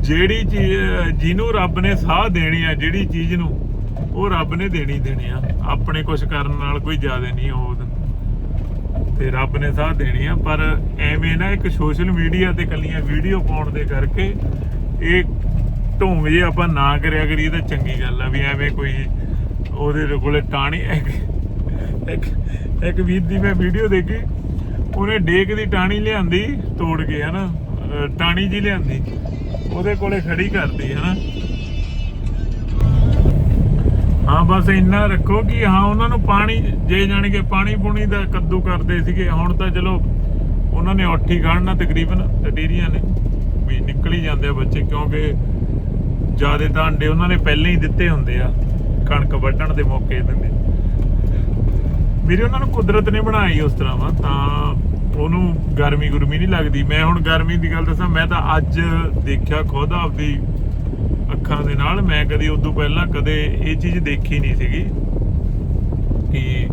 ਜਿਹੜੀ ਚੀਜ਼ ਜਿਹਨੂੰ ਰੱਬ ਨੇ ਸਾਹ ਦੇਣੀ ਆ, ਜਿਹੜੀ ਚੀਜ਼ ਨੂੰ ਉਹ ਰੱਬ ਨੇ ਦੇਣੀ ਦੇਣੀ ਆ। ਆਪਣੇ ਕੁਝ ਕਰਨ ਨਾਲ ਕੋਈ ਜ਼ਿਆਦਾ ਨਹੀਂ ਉਹ। ਤੇ ਰੱਬ ਨੇ ਸਾਹ ਦੇਣੀ ਆ, ਪਰ ਐਵੇਂ ਨਾ ਇੱਕ ਸੋਸ਼ਲ ਮੀਡੀਆ ਤੇ ਕੱਲੀਆਂ ਵੀਡੀਓ ਪਾਉਣ ਦੇ ਕਰਕੇ ਇਹ ਢੋਂਗ ਜੇ ਆਪਾਂ ਨਾ ਕਰਿਆ ਕਰੀਏ ਤਾਂ ਚੰਗੀ ਗੱਲ ਆ ਵੀ ਐਵੇਂ ਕੋਈ ਉਹਦੇ ਕੋਲੇ ਟਾਣੀ ਇੱਕ ਇੱਕ ਇੱਕ ਵੀਰ ਦੀ ਮੈਂ ਵੀਡੀਓ ਦੇਖੀ, ਉਹਨੇ ਡੇਕ ਦੀ ਟਾਣੀ ਲਿਆਂਦੀ, ਤੋੜ ਕੇ ਹਨਾ, ਅਹ ਟਾਣੀ ਜੀ ਲਿਆਂਦੀ, ਉਹਦੇ ਕੋਲੇ ਖੜੀ ਕਰਦੀ ਹਨਾ। ਹਾਂ, ਬਸ ਇੰਨਾ ਰੱਖੋ ਕਿ ਹਾਂ, ਉਹਨਾਂ ਨੂੰ ਪਾਣੀ, ਜੇ ਜਾਣ ਕੇ ਪਾਣੀ ਪੂਣੀ ਦਾ ਕੱਦੂ ਕਰਦੇ ਸੀਗੇ, ਹੁਣ ਤਾਂ ਚਲੋ ਉਹਨਾਂ ਨੇ ਔਠੀ ਹੀ ਖੜਨਾ ਤਕਰੀਬਨ ਟਟੀਰੀਆਂ ਨੇ, ਵੀ ਨਿਕਲ ਹੀ ਜਾਂਦੇ ਆ ਬੱਚੇ, ਕਿਉਂਕਿ ਜ਼ਿਆਦਾ ਤਾਂ ਅੰਡੇ ਉਹਨਾਂ ਨੇ ਪਹਿਲਾਂ ਹੀ ਦਿੱਤੇ ਹੁੰਦੇ ਆ, ਕਣਕ ਵੱਢਣ ਦੇ ਮੌਕੇ ਦਿੰਦੇ ਵੀਰੇ, ਉਹਨਾਂ ਨੂੰ ਕੁਦਰਤ ਨੇ ਬਣਾਈ ਉਸ ਤਰ੍ਹਾਂ ਵਾ, ਤਾਂ ਉਹਨੂੰ ਗਰਮੀ ਗੁਰਮੀ ਨਹੀਂ ਲੱਗਦੀ। ਮੈਂ ਹੁਣ ਗਰਮੀ ਦੀ ਗੱਲ ਦੱਸਾਂ, ਮੈਂ ਤਾਂ ਅੱਜ ਦੇਖਿਆ ਖੁਦ ਆਪਦੀ ਅੱਖਾਂ ਦੇ ਨਾਲ, ਮੈਂ ਕਦੀ ਉਦੋਂ ਪਹਿਲਾਂ ਕਦੇ ਇਹ ਚੀਜ਼ ਦੇਖੀ ਨਹੀਂ ਸੀਗੀ ਕਿ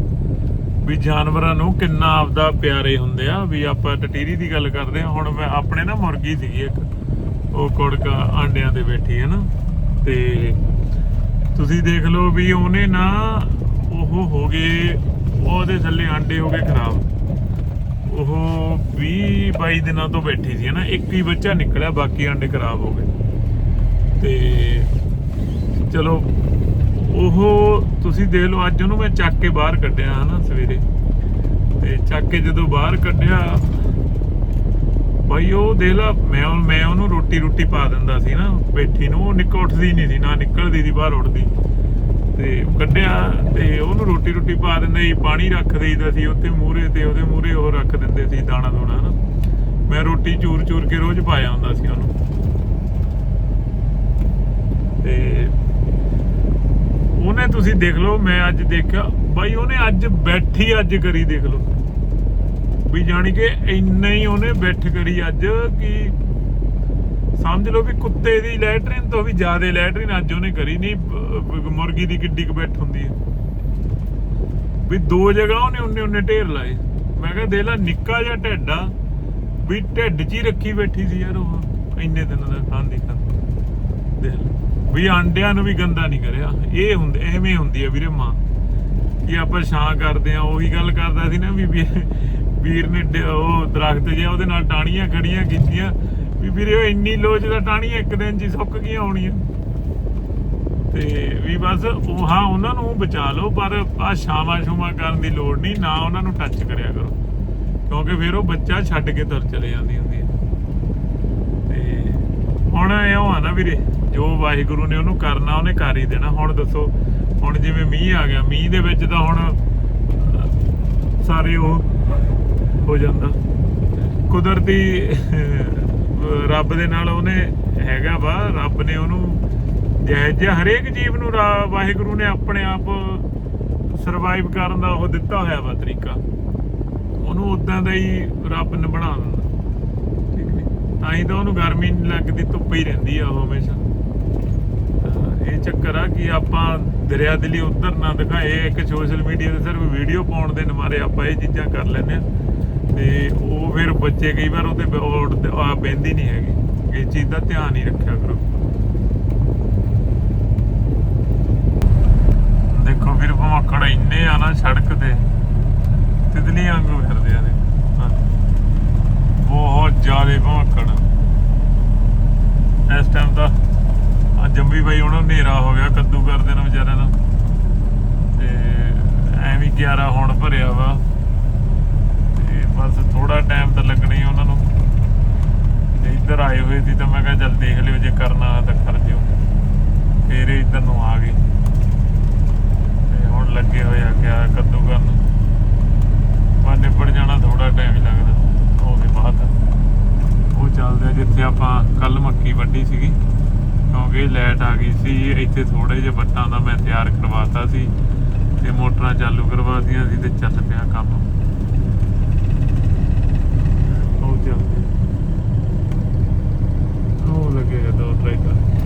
ਵੀ ਜਾਨਵਰਾਂ ਨੂੰ ਕਿੰਨਾ ਆਪਦਾ ਪਿਆਰੇ ਹੁੰਦੇ ਆ, ਵੀ ਆਪਾਂ ਟਟੀਰੀ ਦੀ ਗੱਲ ਕਰਦੇ ਆ ਹੁਣ ਮੈਂ ਆਪਣੇ ਨਾ ਮੁਰਗੀ ਸੀਗੀ ਇੱਕ, ਉਹ ਕੁੜਕਾ ਆਂਡਿਆਂ ਤੇ ਬੈਠੀ ਹੈ ਨਾ, ਤੇ ਤੁਸੀਂ ਦੇਖ ਲਓ ਵੀ ਉਹਨੇ ਨਾ ਉਹ ਹੋ ਗਏ, ਉਹਦੇ ਥੱਲੇ ਆਂਡੇ ਹੋ ਗਏ ਖਰਾਬ। ਉਹ 20 22 ਦਿਨਾਂ ਤੋਂ ਬੈਠੀ ਸੀ ਨਾ, ਇੱਕ ਹੀ ਬੱਚਾ ਨਿਕਲਿਆ, ਬਾਕੀ ਆਂਡੇ ਖਰਾਬ ਹੋ ਗਏ। ਤੇ ਚਲੋ, ਉਹ ਤੁਸੀਂ ਦੇਖ ਲਓ, ਅੱਜ ਉਹਨੂੰ ਮੈਂ ਚੱਕ ਕੇ ਬਾਹਰ ਕੱਢਿਆ ਹਨਾ ਸਵੇਰੇ। ਤੇ ਚੱਕ ਕੇ ਜਦੋਂ ਬਾਹਰ ਕੱਢਿਆ ਭਾਈ ਉਹ ਦੇਖ ਲਾ, ਮੈਂ ਮੈਂ ਉਹਨੂੰ ਰੋਟੀ ਰੋਟੀ ਪਾ ਦਿੰਦਾ ਸੀ ਨਾ, ਬੈਠੀ ਨੂੰ, ਉਹ ਨਿਕ, ਉੱਠਦੀ ਨਹੀਂ ਸੀ, ਨਾ ਨਿਕਲਦੀ ਸੀ, ਬਾਹਰ ਉੱਠਦੀ। ਤੇ ਕੱਢਿਆ ਤੇ ਉਹਨੂੰ ਰੋਟੀ ਰੋਟੀ ਪਾ ਦਿੰਦੇ ਸੀ, ਪਾਣੀ ਰੱਖ ਦੇਈਦਾ ਸੀ ਉੱਥੇ ਮੂਹਰੇ ਤੇ ਉਹਦੇ ਮੂਹਰੇ ਉਹ ਰੱਖ ਦਿੰਦੇ ਸੀ ਦਾਣਾ ਦੂਣਾ ਨਾ ਮੈਂ ਰੋਟੀ ਚੂਰ ਚੂਰ ਕੇ ਰੋਜ਼ ਪਾਇਆ ਹੁੰਦਾ ਸੀ ਉਹਨੂੰ। ਤੇ ਉਹਨੇ ਤੁਸੀਂ ਦੇਖ ਲਓ, ਮੈਂ ਅੱਜ ਦੇਖਿਆ, ਬਾਈ ਉਹਨੇ ਅੱਜ ਬੈਠੀ ਅੱਜ ਕਰੀ ਦੇਖ ਲਓ। ਵੀ ਜਾਣੀ ਕਿ ਇੰਨਾ ਹੀ ਉਹਨੇ ਬੈਠ ਕਰੀ ਅੱਜ ਕਿ ਸਮਝ ਲਓ ਵੀ ਕੁੱਤੇ ਦੀ ਲੈਟਰਿਨ ਤੋਂ ਵੀ ਜ਼ਿਆਦਾ ਲੈਟਰਿਨ ਅੱਜ ਉਹਨੇ ਕਰੀ, ਨਹੀਂ ਮੁਰਗੀ ਦੀ ਕਿੱਡੀ ਕੁ ਬੈਠ ਹੁੰਦੀ ਹੈ। ਵੀ ਦੋ ਜਗ੍ਹਾ ਉਹਨੇ ਉਹਨੇ ਉਹਨੇ ਢੇਰ ਲਾਏ। ਮੈਂ ਕਿਹਾ ਦੇ ਲਾ, ਨਿੱਕਾ ਜਿਹਾ ਢਿੱਡ ਆ, ਵੀ ਢਿੱਡ 'ਚ ਹੀ ਰੱਖੀ ਬੈਠੀ ਸੀ ਯਾਰ ਉਹ, ਇੰਨੇ ਦਿਨਾਂ ਦਾ ਖਾਂਦੀ ਖਾਂਦੀ ਦੇਖ ਲੈ। ਵੀ ਆਂਡਿਆਂ ਨੂੰ ਵੀ ਗੰਦਾ ਨਹੀਂ ਕਰਿਆ। ਇਹ ਹੁੰਦੇ, ਐਵੇਂ ਹੁੰਦੀ ਆ ਵੀਰੇ ਮਾਂ। ਕਿ ਆਪਾਂ ਛਾਂ ਕਰਦੇ ਆ, ਉਹੀ ਗੱਲ ਕਰਦਾ ਸੀ ਨਾ ਵੀ ਵੀਰ ਨੇ ਉਹ ਦਰਖਤ ਜਿਹਾ ਉਹਦੇ ਨਾਲ ਟਾਹਣੀਆਂ ਖੜੀਆਂ ਕੀਤੀਆਂ, ਵੀ ਵੀਰੇ ਉਹ ਇੰਨੀ ਲੋਚ ਦਾ ਟਾਹਣੀਆਂ ਇੱਕ ਦਿਨ 'ਚ ਸੁੱਕ ਗਈਆਂ ਹੋਣੀਆਂ। ਤੇ ਵੀ ਬਸ ਉਹ, ਹਾਂ, ਉਹਨਾਂ ਨੂੰ ਬਚਾ ਲਓ, ਪਰ ਆ ਛਾਵਾਂ ਛੂਵਾਂ ਕਰਨ ਦੀ ਲੋੜ ਨਹੀਂ, ਨਾ ਉਹਨਾਂ ਨੂੰ ਟੱਚ ਕਰਿਆ ਕਰੋ। ਕਿਉਂਕਿ ਫਿਰ ਉਹ ਬੱਚਾ ਛੱਡ ਕੇ ਤੁਰ ਚਲੇ ਜਾਂਦੀ ਹੁੰਦੀ ਹੈ ਤੇ ਹੁਣ ਇਉਂ ਆ ਨਾ ਵੀਰੇ ਜੋ ਵਾਹਿਗੁਰੂ ਨੇ ਉਹਨੂੰ ਕਰਨਾ, ਉਹਨੇ ਕਰ ਹੀ ਦੇਣਾ। ਹੁਣ ਦੱਸੋ, ਹੁਣ ਜਿਵੇਂ ਮੀਂਹ ਆ ਗਿਆ, ਮੀਂਹ ਦੇ ਵਿੱਚ ਤਾਂ ਹੁਣ ਸਾਰੇ ਉਹ ਹੋ ਜਾਂਦਾ। ਕੁਦਰਤੀ ਰੱਬ ਦੇ ਨਾਲ ਉਹਨੇ ਹੈਗਾ ਵਾ, ਰੱਬ ਨੇ ਉਹਨੂੰ ਜਿਹੇ ਜਿਹਾ ਹਰੇਕ ਜੀਵ ਨੂੰ ਰਾ- ਵਾਹਿਗੁਰੂ ਨੇ ਆਪਣੇ ਆਪ ਸਰਵਾਈਵ ਕਰਨ ਦਾ ਉਹ ਦਿੱਤਾ ਹੋਇਆ ਵਾ ਤਰੀਕਾ। ਉਹਨੂੰ ਉਦਾਂ ਦਾ ਹੀ ਰੱਬ ਨੇ ਬਣਾ ਦਿੰਦਾ ਠੀਕ ਨਹੀਂ ਤਾਂ ਹੀ ਤਾਂ ਉਹਨੂੰ ਗਰਮੀ ਨਹੀਂ ਲੱਗਦੀ, ਧੁੱਪ ਹੀ ਰਹਿੰਦੀ ਆ ਉਹ ਹਮੇਸ਼ਾ। ਇਹ ਚੱਕਰ ਆ ਕਿ ਆਪਾਂ ਦਰਿਆ ਦਿਲੀ ਉਧਰ ਨਾ ਦਿਖਾਏ। ਇੱਕ ਸੋਸ਼ਲ ਮੀਡੀਆ ਤੇ ਸਿਰਫ ਵੀਡੀਓ ਪਾਉਣ ਦੇ ਮਾਰੇ ਆਪਾਂ ਇਹ ਚੀਜ਼ਾਂ ਕਰ ਲੈਂਦੇ ਆ ਤੇ ਉਹ ਫਿਰ ਬੱਚੇ ਕਈ ਵਾਰ ਉਹਦੇ ਆ ਪੈਂਦੀ ਨਹੀਂ ਹੈਗੀ। ਇਸ ਚੀਜ਼ ਦਾ ਧਿਆਨ ਹੀ ਰੱਖਿਆ ਕਰੋ। ਦੇਖੋ ਫਿਰ ਭਮੱਕੜ ਇੰਨੇ ਆ ਨਾ ਸੜਕ ਤੇ। ਤਿਤਲੀ ਵਾਂਗੂ ਫਿਰਦੇ ਆ ਦੇ ਬਹੁਤ ਜ਼ਿਆਦਾ ਭਮੱਕੜ ਇਸ ਟਾਈਮ ਤਾਂ ਆ ਜੰਬੀ ਬਾਈ ਹੁਣ ਹਨੇਰਾ ਹੋ ਗਿਆ ਕੱਦੂ ਕਰਦੇ ਨੇ ਵਿਚਾਰਿਆਂ ਦਾ। ਤੇ ਐਵੇਂ 11 ਹੁਣ ਭਰਿਆ ਵਾ। ਤੇ ਬਸ ਥੋੜਾ ਟਾਈਮ ਤਾਂ ਲੱਗਣਾ ਹੀ ਉਹਨਾਂ ਨੂੰ। ਤੇ ਇੱਧਰ ਆਏ ਹੋਏ ਸੀ ਤਾਂ ਮੈਂ ਕਿਹਾ ਜਲ ਦੇਖ ਲਿਓ ਜੇ ਕਰਨਾ ਤਾਂ ਕਰ ਜਿਓ ਫੇਰ ਇੱਧਰ ਨੂੰ ਆ ਗਏ। ਤੇ ਹੁਣ ਲੱਗੇ ਹੋਏ ਆ ਕਿਆ ਕੱਦੂ ਕਰਨ। ਪਰ ਨਿਬੜ ਜਾਣਾ ਥੋੜਾ ਟਾਈਮ ਹੀ ਲੱਗਦਾ। ਉਹ ਵੀ ਬਾਤ ਉਹ ਚੱਲਦੇ ਆ ਜਿੱਥੇ ਆਪਾਂ ਕੱਲ ਮੱਕੀ ਵੱਢੀ ਸੀਗੀ। ਕਿਉਂਕਿ ਲੈਟ ਆ ਗਈ ਸੀ, ਇੱਥੇ ਥੋੜੇ ਜਿਹੇ ਬੱਟਾਂ ਦਾ ਮੈਂ ਤਿਆਰ ਕਰਵਾਤਾ ਸੀ ਤੇ ਮੋਟਰਾਂ ਚਾਲੂ ਕਰਵਾਤੀਆਂ ਸੀ ਤੇ ਚੱਲ ਪਿਆ ਕੰਮ। ਉਹ ਚੱਲ ਉਹ ਲੱਗੇ ਦੋ ਟਰੈਕਟਰ।